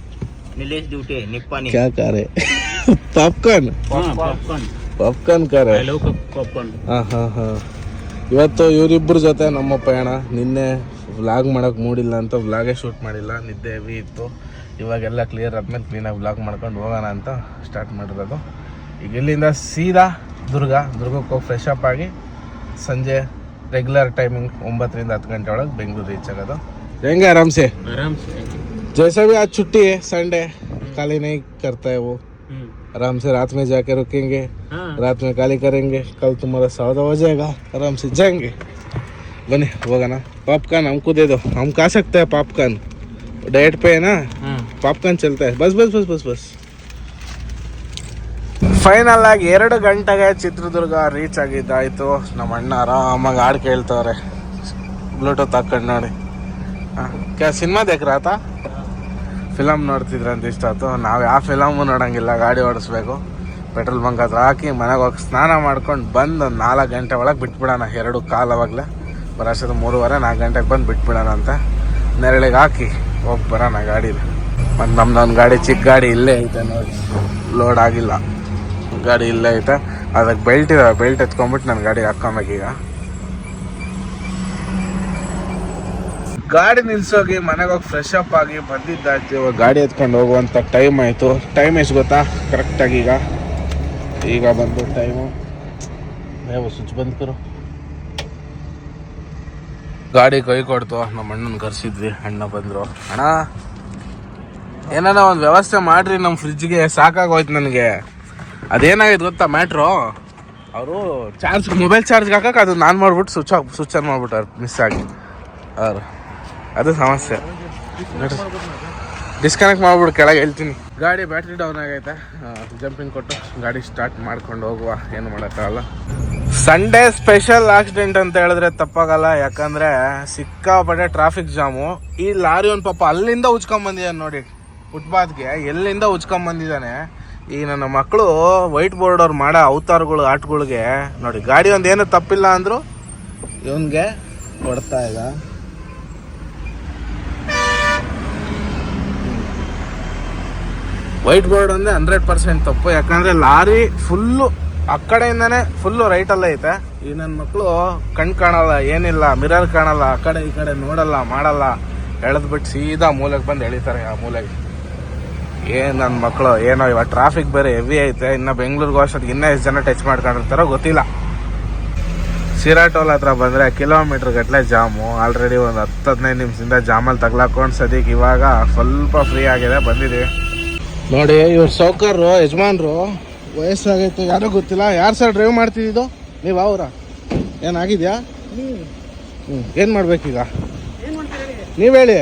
Nilesh duty Nippani ಕ್ಯಾ ಕಾರೆ? ಪಾಪ್ಕಾರ್ನ್? ಪಾಪ್ಕಾರ್ನ್. ಪಾಪ್ಕಾರ್ನ್ ಕಾರೆ? Popcorn. ಹಾಂ ಹಾಂ ಹಾಂ. ಇವತ್ತು ಇವರಿಬ್ಬರ ಜೊತೆ ನಮ್ಮ ಪಯಣ. ನಿನ್ನೆ ವ್ಲಾಗ್ ಮಾಡೋಕೆ ಮೂಡಿಲ್ಲ ಅಂತ ವ್ಲಾಗೇ ಶೂಟ್ ಮಾಡಿಲ್ಲ. ನಿದ್ದೆ ಹೆವಿ ಇತ್ತು. ಇವಾಗೆಲ್ಲ ಕ್ಲಿಯರ್ ಆದಮೇಲೆ ಕ್ಲೀನಾಗಿ ವ್ಲಾಗ್ ಮಾಡ್ಕೊಂಡು ಹೋಗೋಣ ಅಂತ ಸ್ಟಾರ್ಟ್ ಮಾಡಿರೋದು. ಈಗ ಇಲ್ಲಿಂದ ಸೀದಾ ದುರ್ಗ. ದುರ್ಗಕ್ಕೆ ಹೋಗಿ ಫ್ರೆಶ್ ಅಪ್ ಆಗಿ ಸಂಜೆ ರೆಗ್ಯುಲರ್ ಟೈಮಿಂಗ್ ಒಂಬತ್ತರಿಂದ ಹತ್ತು ಗಂಟೆ ಒಳಗೆ ಬೆಂಗಳೂರು ರೀಚ್ ಆಗೋದು. ಹೆಂಗೆ ಆರಾಮ್ಸೆ? ಆರಾಮ್ಸೆ. ಆ ಚುಟ್ಟಿ ಸಂಡೇ ಖಾಲಿನೇ ಕರ್ತಾ ಇವು. है संडे खाली नहीं करता है वो हम्म. आराम से रात में जाके रुकेंगे हाँ रात में खाली करेंगे कल तुम्हारा सौदा हो जाएगा आराम से जाएंगे बने होगा ना पॉपकॉर्न हमको दे दो हम खा सकते हैं पॉपकॉर्न डाइट पे है ना हाँ ಪಾಪ್ಕಾರ್ನ್ ಚಲ್ತಾ ಇದೆ bus bus bus bus bus final ಆಗಿ ಎರಡು ಗಂಟೆಗೆ ಚಿತ್ರದುರ್ಗ ರೀಚ್ ಆಗಿದ್ದಾಯ್ತು ನಮ್ಮ ಅಣ್ಣ ಆರಾಮಾಗಿ ಹಾಡು ಕೇಳ್ತವ್ರೆ ಬ್ಲೂಟೂತ್ ಹಾಕೊಂಡು ನೋಡಿ ಕ್ಯಾ ಸಿನಿಮಾ ದೇಖ್ರಾತ ಫಿಲಮ್ ನೋಡ್ತಿದ್ರ ಅಂತ ಇಷ್ಟ ಆಯ್ತು. ನಾವು ಯಾವ ಫಿಲಮು ನೋಡೋಂಗಿಲ್ಲ, ಗಾಡಿ ಓಡಿಸ್ಬೇಕು. ಪೆಟ್ರೋಲ್ ಬಂಕ್ ಹತ್ರ ಹಾಕಿ ಮನೆಗೆ ಹೋಗಿ ಸ್ನಾನ ಮಾಡ್ಕೊಂಡು ಬಂದು ನಾಲ್ಕು ಗಂಟೆ ಒಳಗೆ ಬಿಟ್ಬಿಡೋಣ, ಎರಡು ಕಾಲು ಅವಾಗಲೇ. ಬರೋಷ್ಟದ ಮೂರುವರೆ, ನಾಲ್ಕು ಗಂಟೆಗೆ ಬಂದು ಬಿಟ್ಬಿಡೋಣ ಅಂತ ನೆರಳಿಗೆ ಹಾಕಿ ಹೋಗಿ ಬರೋಣ ಗಾಡೀಲಿ. ಮತ್ತು ನಮ್ದೊಂದು ಗಾಡಿ ಚಿಕ್ಕ ಗಾಡಿ ಇಲ್ಲೇ ಐತೆ ನೋಡಿ. ಲೋಡ್ ಆಗಿಲ್ಲ. ಗಾಡಿ ಇಲ್ಲೇ ಐತೆ. ಅದಕ್ಕೆ ಬೆಲ್ಟ್ ಇದಾವೆ ಬೆಲ್ಟ್ ಎತ್ಕೊಂಬಿಟ್ಟು ನನ್ನ ಗಾಡಿಗೆ ಹಾಕ್ಕೊಬೇಕೀಗ ಗಾಡಿ ನಿಲ್ಸೋಗಿ ಮನೆಗೆ ಹೋಗಿ ಫ್ರೆಶ್ ಅಪ್ ಆಗಿ ಬಂದಿದ್ದಾಯ್ತು ಇವಾಗ ಗಾಡಿ ಎತ್ಕೊಂಡು ಹೋಗುವಂಥ ಟೈಮ್ ಆಯಿತು. ಟೈಮ್ ಎಷ್ಟು ಗೊತ್ತಾ? ಕರೆಕ್ಟಾಗಿ ಈಗ. ಈಗ ಬಂದು ಟೈಮು ಸ್ವಿಚ್ ಬಂದ್ ಕರು. ಗಾಡಿ ಕೈ ಕೊಡ್ತು. ನಮ್ಮ ಅಣ್ಣನ ಕರೆಸಿದ್ವಿ. ಅಣ್ಣ ಬಂದರು. ಅಣ್ಣ ಏನಾರ ಒಂದು ವ್ಯವಸ್ಥೆ ಮಾಡ್ರಿ ನಮ್ಮ ಫ್ರಿಜ್ಗೆ ಸಾಕಾಗೋಯ್ತು ನನಗೆ. ಅದೇನಾಗೈತೆ ಗೊತ್ತಾ ಮ್ಯಾಟ್ರು ಅವರು ಚಾರ್ಜ್ ಮೊಬೈಲ್ ಚಾರ್ಜ್ಗೆ ಹಾಕಕ್ಕೆ ಅದು ನಾನು ಮಾಡ್ಬಿಟ್ಟು ಸ್ವಿಚ್ ಆಫ್ ಸ್ವಿಚ್ ಆನ್ ಮಾಡ್ಬಿಟ್ಟಾರೆ ಮಿಸ್ ಆಗಿ. ಅವ್ರು. ಅದು ಸಮಸ್ಯೆ. ಡಿಸ್ಕನೆಕ್ಟ್ ಮಾಡ್ಬಿಡು, ಕೆಳಗೆ ಹೇಳ್ತೀನಿ. ಗಾಡಿ ಬ್ಯಾಟ್ರಿ ಡೌನ್ ಆಗೈತೆ. ಜಂಪಿಂಗ್ ಕೊಟ್ಟು ಗಾಡಿ ಸ್ಟಾರ್ಟ್ ಮಾಡ್ಕೊಂಡು ಹೋಗುವ. ಏನು ಮಾಡೋಕ್ಕಾಗಲ್ಲ. ಸಂಡೇ ಸ್ಪೆಷಲ್ ಆಕ್ಸಿಡೆಂಟ್ ಅಂತ ಹೇಳಿದ್ರೆ ತಪ್ಪಾಗಲ್ಲ. ಯಾಕಂದ್ರೆ ಸಿಕ್ಕಾಪಟ್ಟೆ ಟ್ರಾಫಿಕ್ ಜಾಮು ಈ ಲಾರಿ ಒಂದು ಪಾಪ ಅಲ್ಲಿಂದ ಉಚ್ಕೊಂಡ್ ಬಂದಿದ್ದಾನೆ ನೋಡಿ. ಫುಟ್ಪಾತ್ಗೆ ಎಲ್ಲಿಂದ ಉಚ್ಕೊಂಡ್ ಬಂದಿದ್ದಾನೆ ಈ ನನ್ನ ಮಕ್ಕಳು ವೈಟ್ ಬೋರ್ಡ್ ಅವ್ರು ಮಾಡೋ ಅವತಾರಗಳು, ಆಟಗಳಿಗೆ ನೋಡಿ, ಗಾಡಿ ಒಂದು ಏನು ತಪ್ಪಿಲ್ಲ ಅಂದ್ರು ಇವನಿಗೆ ಕೊಡ್ತಾ ಇದ್ದ. ವೈಟ್ ಬೋರ್ಡ್ ಅಂದ್ರೆ ಹಂಡ್ರೆಡ್ ಪರ್ಸೆಂಟ್ ತಪ್ಪು. ಯಾಕಂದ್ರೆ ಲಾರಿ ಫುಲ್ಲು ಆ ಕಡೆಯಿಂದಾನೆ ಫುಲ್ಲು ರೈಟಲ್ಲೇ ಐತೆ. ಈ ನನ್ನ ಮಕ್ಕಳು ಕಣ್ ಕಾಣಲ್ಲ, ಏನಿಲ್ಲ ಮಿರರ್ ಕಾಣಲ್ಲ, ಆ ಕಡೆ ಈ ಕಡೆ ನೋಡಲ್ಲ, ಮಾಡಲ್ಲ. ಎಳೆದ್ಬಿಟ್ಟು ಸೀದಾ ಮೂಲೆಗೆ ಬಂದು ಎಳಿತಾರೆ ಆ ಮೂಲೆಗೆ. ಏನು ನನ್ನ ಮಕ್ಕಳು ಏನೋ ಇವಾಗ ಟ್ರಾಫಿಕ್ ಬೇರೆ ಹೆವಿ ಐತೆ. ಇನ್ನು ಬೆಂಗಳೂರಿಗೆ ಅಷ್ಟೊತ್ತಿಗೆ ಇನ್ನೂ ಎಷ್ಟು ಜನ ಟಚ್ ಮಾಡ್ಕೊಂಡಿರ್ತಾರೋ ಗೊತ್ತಿಲ್ಲ. ಸಿರಾ ಟೋಲ್ ಹತ್ರ ಬಂದರೆ ಕಿಲೋಮೀಟ್ರ್ ಗಟ್ಟಲೆ ಜಾಮು. ಆಲ್ರೆಡಿ ಒಂದು ಹತ್ತು ಹದಿನೈದು ನಿಮಿಷದಿಂದ ಜಾಮಲ್ಲಿ ತಗ್ಲಾಕೊಂಡು ಸದ್ಯಕ್ಕೆ ಇವಾಗ ಸ್ವಲ್ಪ ಫ್ರೀ ಆಗಿದೆ ಬಂದಿದ್ದೀವಿ ನೋಡಿ ಇವ್ರ ಸೌಕರ್ರು ಯಜಮಾನ್ರು ವಯಸ್ಸಾಗೈತೆ ಯಾರೋ ಗೊತ್ತಿಲ್ಲ. ಯಾರು ಸರ್ ಡ್ರೈವ್ ಮಾಡ್ತಿದ್ದು ನೀವು ಅವರ ಏನಾಗಿದ್ಯಾ? ಹ್ಞೂ ಏನು ಮಾಡ್ಬೇಕೀಗ? ನೀವು ಹೇಳಿ.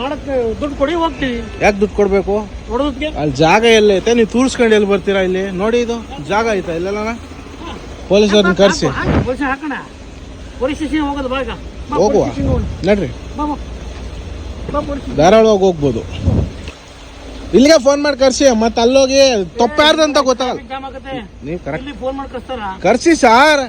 ಮಾಡಕ್ಕೆ ದುಡ್ಡು ಕೊಡಿ ಹೋಗ್ತೀವಿ ಯಾಕೆ ದುಡ್ಡು ಕೊಡಬೇಕು? ಅಲ್ಲಿ ಜಾಗ ಎಲ್ಲೈತೆ ನೀವು ತೋರಿಸ್ಕೊಂಡು ಎಲ್ಲಿ ಬರ್ತೀರಾ ಇಲ್ಲಿ? ನೋಡಿ ಇದು ಜಾಗ ಐತಾ ಇಲ್ಲೆಲ್ಲ ಪೊಲೀಸವ್ರನ್ನ ಕರೆಸಿ. ಹೋಗುವ. ನಡ್ರಿ. ಧಾರಾಳವಾಗಿ ಹೋಗ್ಬೋದು. ಇಲ್ಲಿಗೆ ಫೋನ್ ಮಾಡಿ ಕರ್ಸಿ ಮತ್ತೆ ಅಲ್ಲೋಗಿ ತಪ್ಪಾರ್ದು ಅಂತ ಗೊತ್ತಾಗಲ್ಲ. ನೀವು ಕರೆಕ್ಟ್ ಫೋನ್ ಮಾಡಿ ಕರ್ಸಿ ಸಾರ್.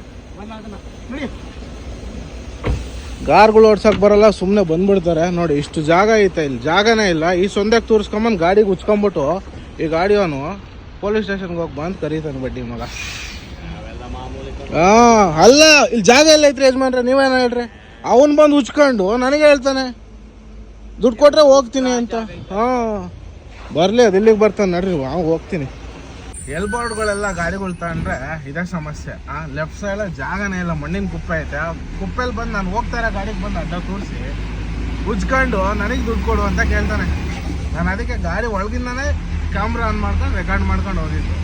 ಕಾರ್ಗಳು ಓಡ್ಸಕ್ ಬರಲ್ಲ ಸುಮ್ಮನೆ ಬಂದ್ಬಿಡ್ತಾರೆ. ನೋಡಿ ಇಷ್ಟು ಜಾಗ ಐತೆ ಇಲ್ಲಿ. ಜಾಗನೇ ಇಲ್ಲ. ಈ ಸೊಂದಕ್ಕೆ ತೋರಿಸ್ಕೊಂಬಂದು ಗಾಡಿಗೆ ಉಚ್ಕೊಂಬಿಟ್ಟು ಈ ಗಾಡಿಯವನು ಪೊಲೀಸ್ ಸ್ಟೇಷನ್ಗೆ ಹೋಗಿ ಬಂದು ಕರೀತಾನೆ ಬಡ್ಡಿ ಮಗ. ಹಾ ಅಲ್ಲ ಇಲ್ಲಿ ಜಾಗ ಎಲ್ಲ ಐತ್ರಿ ಯಜಮಾನ್ರೆ ನೀವೇನ ಹೇಳ್ರಿ? ಅವನು ಬಂದು ಉಚ್ಕೊಂಡು ನನಗೆ ಹೇಳ್ತಾನೆ. ದುಡ್ಡು ಕೊಟ್ರೆ ಹೋಗ್ತೀನಿ ಅಂತ. ಹಾ. ಬರ್ಲಿ, ಅದು ಇಲ್ಲಿಗೆ ಬರ್ತಾನೆ. ನಡ್ರಿ ನಾವು ಹೋಗ್ತೀನಿ. ಎಲ್ ಬೋರ್ಡ್ಗಳೆಲ್ಲ ಗಾಡಿಗಳು ತಗೊಂಡ್ರೆ ಇದೇ ಸಮಸ್ಯೆ. ಆ ಲೆಫ್ಟ್ ಸೈಡ್ ಜಾಗನೇ ಇಲ್ಲ, ಮಣ್ಣಿನ ಕುಪ್ಪೆ ಐತೆ. ಕುಪ್ಪೆಲಿ ಬಂದು ನಾನು ಹೋಗ್ತಾ ಇರೋ ಗಾಡಿಗೆ ಬಂದು ಅಡ್ಡ ತೋರಿಸಿ. ಉಜ್ಕೊಂಡು ನನಗೆ ದುಡ್ಡು ಕೊಡು ಅಂತ ಕೇಳ್ತಾನೆ. ನಾನು ಅದಕ್ಕೆ ಗಾಡಿ ಒಳಗಿಂದನೇ ಕ್ಯಾಮ್ರಾ ಆನ್ ಮಾಡ್ಕೊಂಡು ರೆಕಾರ್ಡ್ ಮಾಡ್ಕೊಂಡು ಹೋಗಿದ್ದು.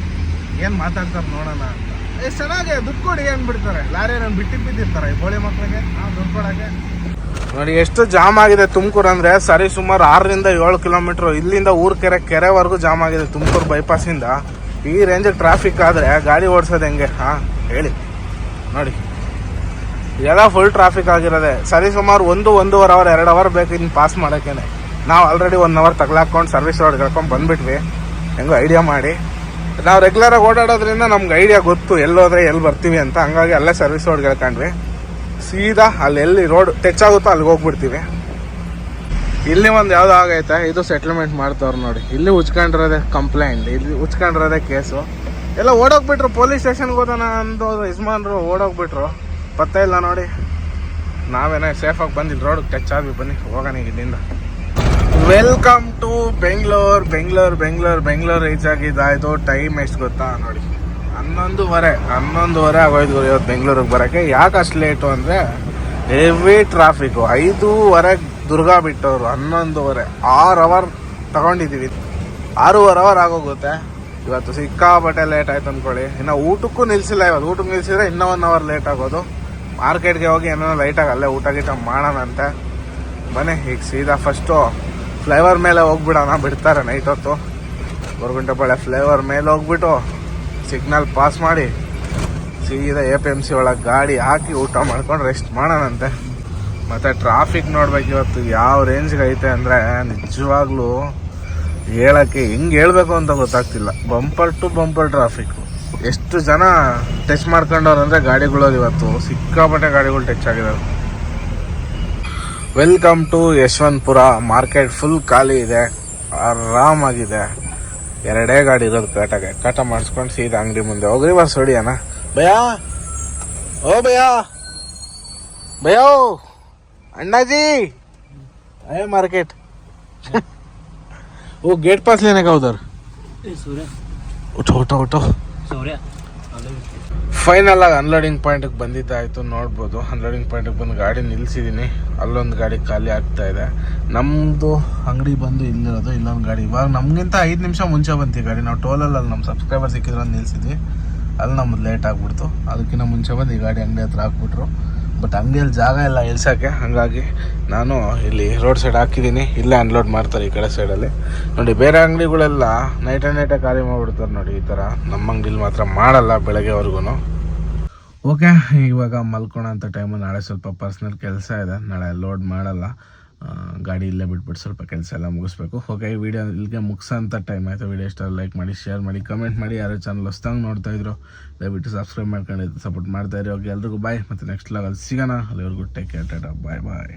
ಏನು ಮಾತಾಡ್ತಾರೆ ನೋಡೋಣ ಅಂತ. ಎಷ್ಟು ಚೆನ್ನಾಗಿ ದುಡ್ಡು ಕೊಡಿ ಏನು ಅಂದ್ಬಿಡ್ತಾರೆ. ಲಾರಿ ನಾನು ಬಿಟ್ಟಿದ್ದು ಬಿದ್ದಿರ್ತಾರೆ ಈ ಬೋಳಿ ಮಕ್ಕಳಿಗೆ ನಾವು ದುಡ್ಡು ಕೊಡೋಕ್ಕೆ. ನೋಡಿ ಎಷ್ಟು ಜಾಮ್ ಆಗಿದೆ ತುಮಕೂರು ಅಂದರೆ ಸರಿ ಸುಮಾರು ಆರರಿಂದ ಏಳು ಕಿಲೋಮೀಟ್ರ್ ಇಲ್ಲಿಂದ ಊರ್ ಕೆರೆ, ಕೆರೆವರೆಗೂ ಜಾಮ್ ಆಗಿದೆ ತುಮಕೂರು ಬೈಪಾಸಿಂದ ಈ ರೇಂಜಿಗೆ ಟ್ರಾಫಿಕ್ ಆದರೆ ಗಾಡಿ ಓಡಿಸೋದು ಹೆಂಗೆ? ಹಾಂ, ಹೇಳಿ. ನೋಡಿ. ಎಲ್ಲ ಫುಲ್ ಟ್ರಾಫಿಕ್ ಆಗಿರೋದೆ. ಸರಿ ಸುಮಾರು ಒಂದು, ಒಂದೂವರೆ ಅವರ್ ಎರಡು ಅವರ್ ಬೇಕು ಇನ್ನು ಪಾಸ್ ಮಾಡೋಕ್ಕೇನೆ. ನಾವು ಆಲ್ರೆಡಿ ಒನ್ ಅವರ್ ತಗ್ಲಾಕೊಂಡು ಸರ್ವಿಸ್ ರೋಡ್ ಕಳ್ಕೊಂಡು ಬಂದ್ಬಿಟ್ವಿ. ಹೆಂಗೋ ಐಡಿಯಾ ಮಾಡಿ. ನಾವು ರೆಗ್ಯುಲರಾಗಿ ಓಡಾಡೋದ್ರಿಂದ ನಮ್ಗೆ ಐಡಿಯಾ ಗೊತ್ತು ಎಲ್ಲೋದ್ರೆ ಎಲ್ಲಿ ಬರ್ತೀವಿ ಅಂತ. ಹಂಗಾಗಿ ಅಲ್ಲೇ ಸರ್ವಿಸ್ ರೋಡ್ ಹೇಳ್ಕೊಂಡ್ವಿ ಸೀದಾ ಅಲ್ಲಿ ಎಲ್ಲಿ ರೋಡ್ ಟಚ್ ಆಗುತ್ತೋ ಅಲ್ಲಿಗೆ ಹೋಗ್ಬಿಡ್ತೀವಿ. ಇಲ್ಲಿ ಒಂದು ಯಾವ್ದು ಆಗೈತೆ, ಇದು ಸೆಟ್ಲ್ಮೆಂಟ್ ಮಾಡ್ತವ್ರು ನೋಡಿ. ಇಲ್ಲಿ ಉಚ್ಕೊಂಡಿರೋದೆ ಕಂಪ್ಲೇಂಟ್ ಇಲ್ಲಿ ಉಚ್ಕೊಂಡಿರೋದೆ ಕೇಸು ಎಲ್ಲ ಓಡೋಗ್ಬಿಟ್ರು ಪೊಲೀಸ್ ಸ್ಟೇಷನ್ಗೆ ಹೋಗೋಣ ಅಂದು ಯಜಮಾನ್ರು ಓಡೋಗ್ಬಿಟ್ರು. ಪತ್ತೆ ಇಲ್ಲ ನೋಡಿ. ನಾವೇನೇ ಸೇಫಾಗಿ ಬಂದಿಲ್ಲ ರೋಡ್ ಟಚ್ ಆಗಿ ಬನ್ನಿ, ಹೋಗೋಣ ಇಲ್ಲಿಂದ. Welcome to Bengaluru Bengaluru Bengaluru Bengaluru reach ಆಗಿದ್ದಾಯ್ತು time ಎಷ್ಟು ಗೊತ್ತಾ ನೋಡಿ. ಹನ್ನೊಂದುವರೆ ಹನ್ನೊಂದುವರೆ ಆಗೋಯ್ತು ಇವತ್ತು ಬೆಂಗಳೂರಿಗೆ ಬರೋಕ್ಕೆ. ಯಾಕೆ ಅಷ್ಟು ಲೇಟು ಅಂದರೆ ಹೆವಿ ಟ್ರಾಫಿಕ್ಕು ಐದೂವರೆಗೆ ದುರ್ಗಾ ಬಿಟ್ಟವರು, ಹನ್ನೊಂದುವರೆ. ಆರು ಅವರ್ ತಗೊಂಡಿದ್ದೀವಿ. ಆರೂವರೆ ಅವರ್ ಆಗೋಗುತ್ತೆ. ಇವತ್ತು ಸಿಕ್ಕಾಪಟ್ಟೆ ಲೇಟ್ ಆಯ್ತು ಅಂದ್ಕೊಳ್ಳಿ ಇನ್ನು ಊಟಕ್ಕೂ ನಿಲ್ಸಿಲ್ಲ ಇವತ್ತು. ಊಟಕ್ಕೆ ನಿಲ್ಲಿಸಿದ್ರೆ ಇನ್ನೂ ಒನ್ ಅವರ್ ಲೇಟ್ ಆಗೋದು. ಮಾರ್ಕೆಟ್ಗೆ ಹೋಗಿ ಏನೋ ಲೈಟಾಗಿ ಅಲ್ಲೇ ಊಟ ಗೀಟ ಮಾಡೋಣಂತೆ. ಬನ್ನಿ, ಈಗ ಸೀದಾ ಫಸ್ಟು ಫ್ಲೇವರ್ ಮೇಲೆ ಹೋಗ್ಬಿಡೋಣ. ಬಿಡ್ತಾರೆ ನೈಟ್ ಹೊತ್ತು. ಗೊರಗುಂಟೆಪಾಳ್ಯ ಫ್ಲೇವರ್ ಮೇಲೆ ಹೋಗ್ಬಿಟ್ಟು ಸಿಗ್ನಲ್ ಪಾಸ್ ಮಾಡಿ ಸೀದಾ ಎ ಪಿ ಎಂ ಸಿ ಒಳಗೆ ಗಾಡಿ ಹಾಕಿ ಊಟ ಮಾಡ್ಕೊಂಡು ರೆಸ್ಟ್ ಮಾಡೋಣಂತೆ. ಮತ್ತು ಟ್ರಾಫಿಕ್ ನೋಡ್ಬೇಕು ಇವತ್ತು ಯಾವ ರೇಂಜ್ಗೆ ಐತೆ ಅಂದರೆ ನಿಜವಾಗ್ಲೂ ಹೇಳೋಕ್ಕೆ ಹೆಂಗೆ ಹೇಳಬೇಕು ಅಂತ ಗೊತ್ತಾಗ್ತಿಲ್ಲ. ಬಂಪರ್ ಟು ಬಂಪರ್ ಟ್ರಾಫಿಕ್ಕು ಎಷ್ಟು ಜನ ಟಚ್ ಮಾಡ್ಕೊಂಡವ್ರು ಅಂದರೆ ಗಾಡಿಗಳು ಇವತ್ತು ಸಿಕ್ಕಾಪಟ್ಟೆ ಗಾಡಿಗಳು ಟಚ್ ಆಗಿದಾವೆ. Welcome to Yeshwantpur. Market full ಖಾಲಿ ಇದೆ. ಆರಾಮಾಗಿದೆ. ಎರಡೇ ಗಾಡಿ ಇರೋದು ಕಟಗೆ ಕಟ ಮಾಡಿಸ್ಕೊಂಡು ಸೀದಾ ಅಂಗಡಿ ಮುಂದೆ. ಹೋಗ್ರಿ ಬಸ್ ಹೊಡಿಯಣ ಭಯ? ಓ ಭಯ? ಭಯೋ ಅಣ್ಣಾಜಿ? ಅಯ್ಯೋ ಮಾರ್ಕೆಟ್. ಓ ಗೇಟ್ ಪಾಸ್ ಲೇನಾಗ ಹೌದವ್ರು ಸೂರ್ಯ. ಊಟ ಊಟ ಸೌರ್ಯ ಸೂರ್ಯ. ಫೈನಲ್ ಆಗಿ ಅನ್ಲೋಡಿಂಗ್ ಪಾಯಿಂಟಿಗೆ ಬಂದಿದ್ದಾಯಿತು, ನೋಡ್ಬೋದು. ಅನ್ಲೋಡಿಂಗ್ ಪಾಯಿಂಟಿಗೆ ಬಂದು ಗಾಡಿ ನಿಲ್ಸಿದ್ದೀನಿ ಅಲ್ಲೊಂದು ಗಾಡಿ ಖಾಲಿ ಆಗ್ತಾ ಇದೆ. ನಮ್ಮದು ಅಂಗಡಿ ಬಂದು ಇಲ್ಲಿರೋದು, ಇಲ್ಲೊಂದು ಗಾಡಿ. ಇವಾಗ ನಮಗಿಂತ ಐದು ನಿಮಿಷ ಮುಂಚೆ ಬಂತು ಗಾಡಿ. ನಾವು ಟೋಲಲ್ಲಿ ಅಲ್ಲಿ ನಮ್ಮ ಸಬ್ಸ್ಕ್ರೈಬರ್ ಸಿಕ್ಕಿದ್ರು ಅಂತ ನಿಲ್ಸಿದ್ವಿ. ಅಲ್ಲಿ ನಮ್ಮದು ಲೇಟ್ ಆಗಿಬಿಡ್ತು. ಅದಕ್ಕಿಂತ ಮುಂಚೆ ಬಂದು ಈ ಗಾಡಿ ಅಂಗಡಿ ಹತ್ರ ಹಾಕ್ಬಿಟ್ರು. ಬಟ್ ಅಂಗಡಿಯಲ್ಲಿ ಜಾಗ ಇಲ್ಲ ಇಳ್ಸೋಕ್ಕೆ ಹಾಗಾಗಿ ನಾನು ಇಲ್ಲಿ ರೋಡ್ ಸೈಡ್ ಹಾಕಿದ್ದೀನಿ ಇಲ್ಲೇ ಅನ್ಲೋಡ್ ಮಾಡ್ತಾರೆ ಈ ಕಡೆ ಸೈಡಲ್ಲಿ ನೋಡಿ, ಬೇರೆ ಅಂಗಡಿಗಳೆಲ್ಲ ನೈಟ್ ನೈಟೇ ಖಾಲಿ ಮಾಡಿಬಿಡ್ತಾರೆ ನೋಡಿ ಈ ಥರ ನಮ್ಮ ಅಂಗಡಿಲಿ ಮಾತ್ರ ಮಾಡಲ್ಲ ಬೆಳಗ್ಗೆವರೆಗೂ ಓಕೆ, ಇವಾಗ ಅಂತ ಟೈಮು ನಾಳೆ ಸ್ವಲ್ಪ ಪರ್ಸ್ನಲ್ ಕೆಲಸ ಇದೆ. ನಾಳೆ ಲೋಡ್ ಮಾಡಲ್ಲ. ಗಾಡಿ ಇಲ್ಲೇ ಬಿಟ್ಬಿಟ್ಟು ಸ್ವಲ್ಪ ಕೆಲಸ ಎಲ್ಲ ಮುಗಿಸ್ಬೇಕು. ಓಕೆ, ಈ ವಿಡಿಯೋ ಇಲ್ಲಿಗೆ ಮುಗಿಸೋಂಥ ಟೈಮ್ ಆಯಿತು. ವಿಡಿಯೋ ಇಷ್ಟ ಲೈಕ್ ಮಾಡಿ ಶೇರ್ ಮಾಡಿ ಕಮೆಂಟ್ ಮಾಡಿ. ಯಾರೋ ಚಾನಲ್ ಹೊಸ್ದಂಗೆ ನೋಡ್ತಾ ಇದ್ರು, ದಯವಿಟ್ಟು ಸಬ್ಸ್ಕ್ರೈಬ್ ಮಾಡ್ಕೊಂಡು ಸಪೋರ್ಟ್ ಮಾಡ್ತಾ ಇರಿ. ಓಕೆ, ಎಲ್ರಿಗೂ ಬಾಯ್ ಮತ್ತು ನೆಕ್ಸ್ಟ್ ಲಾಗಲ್ಲಿ ಸಿಗೋಣ. ಅಲ್ಲಿವರೆಗೂ take care tata. Bye bye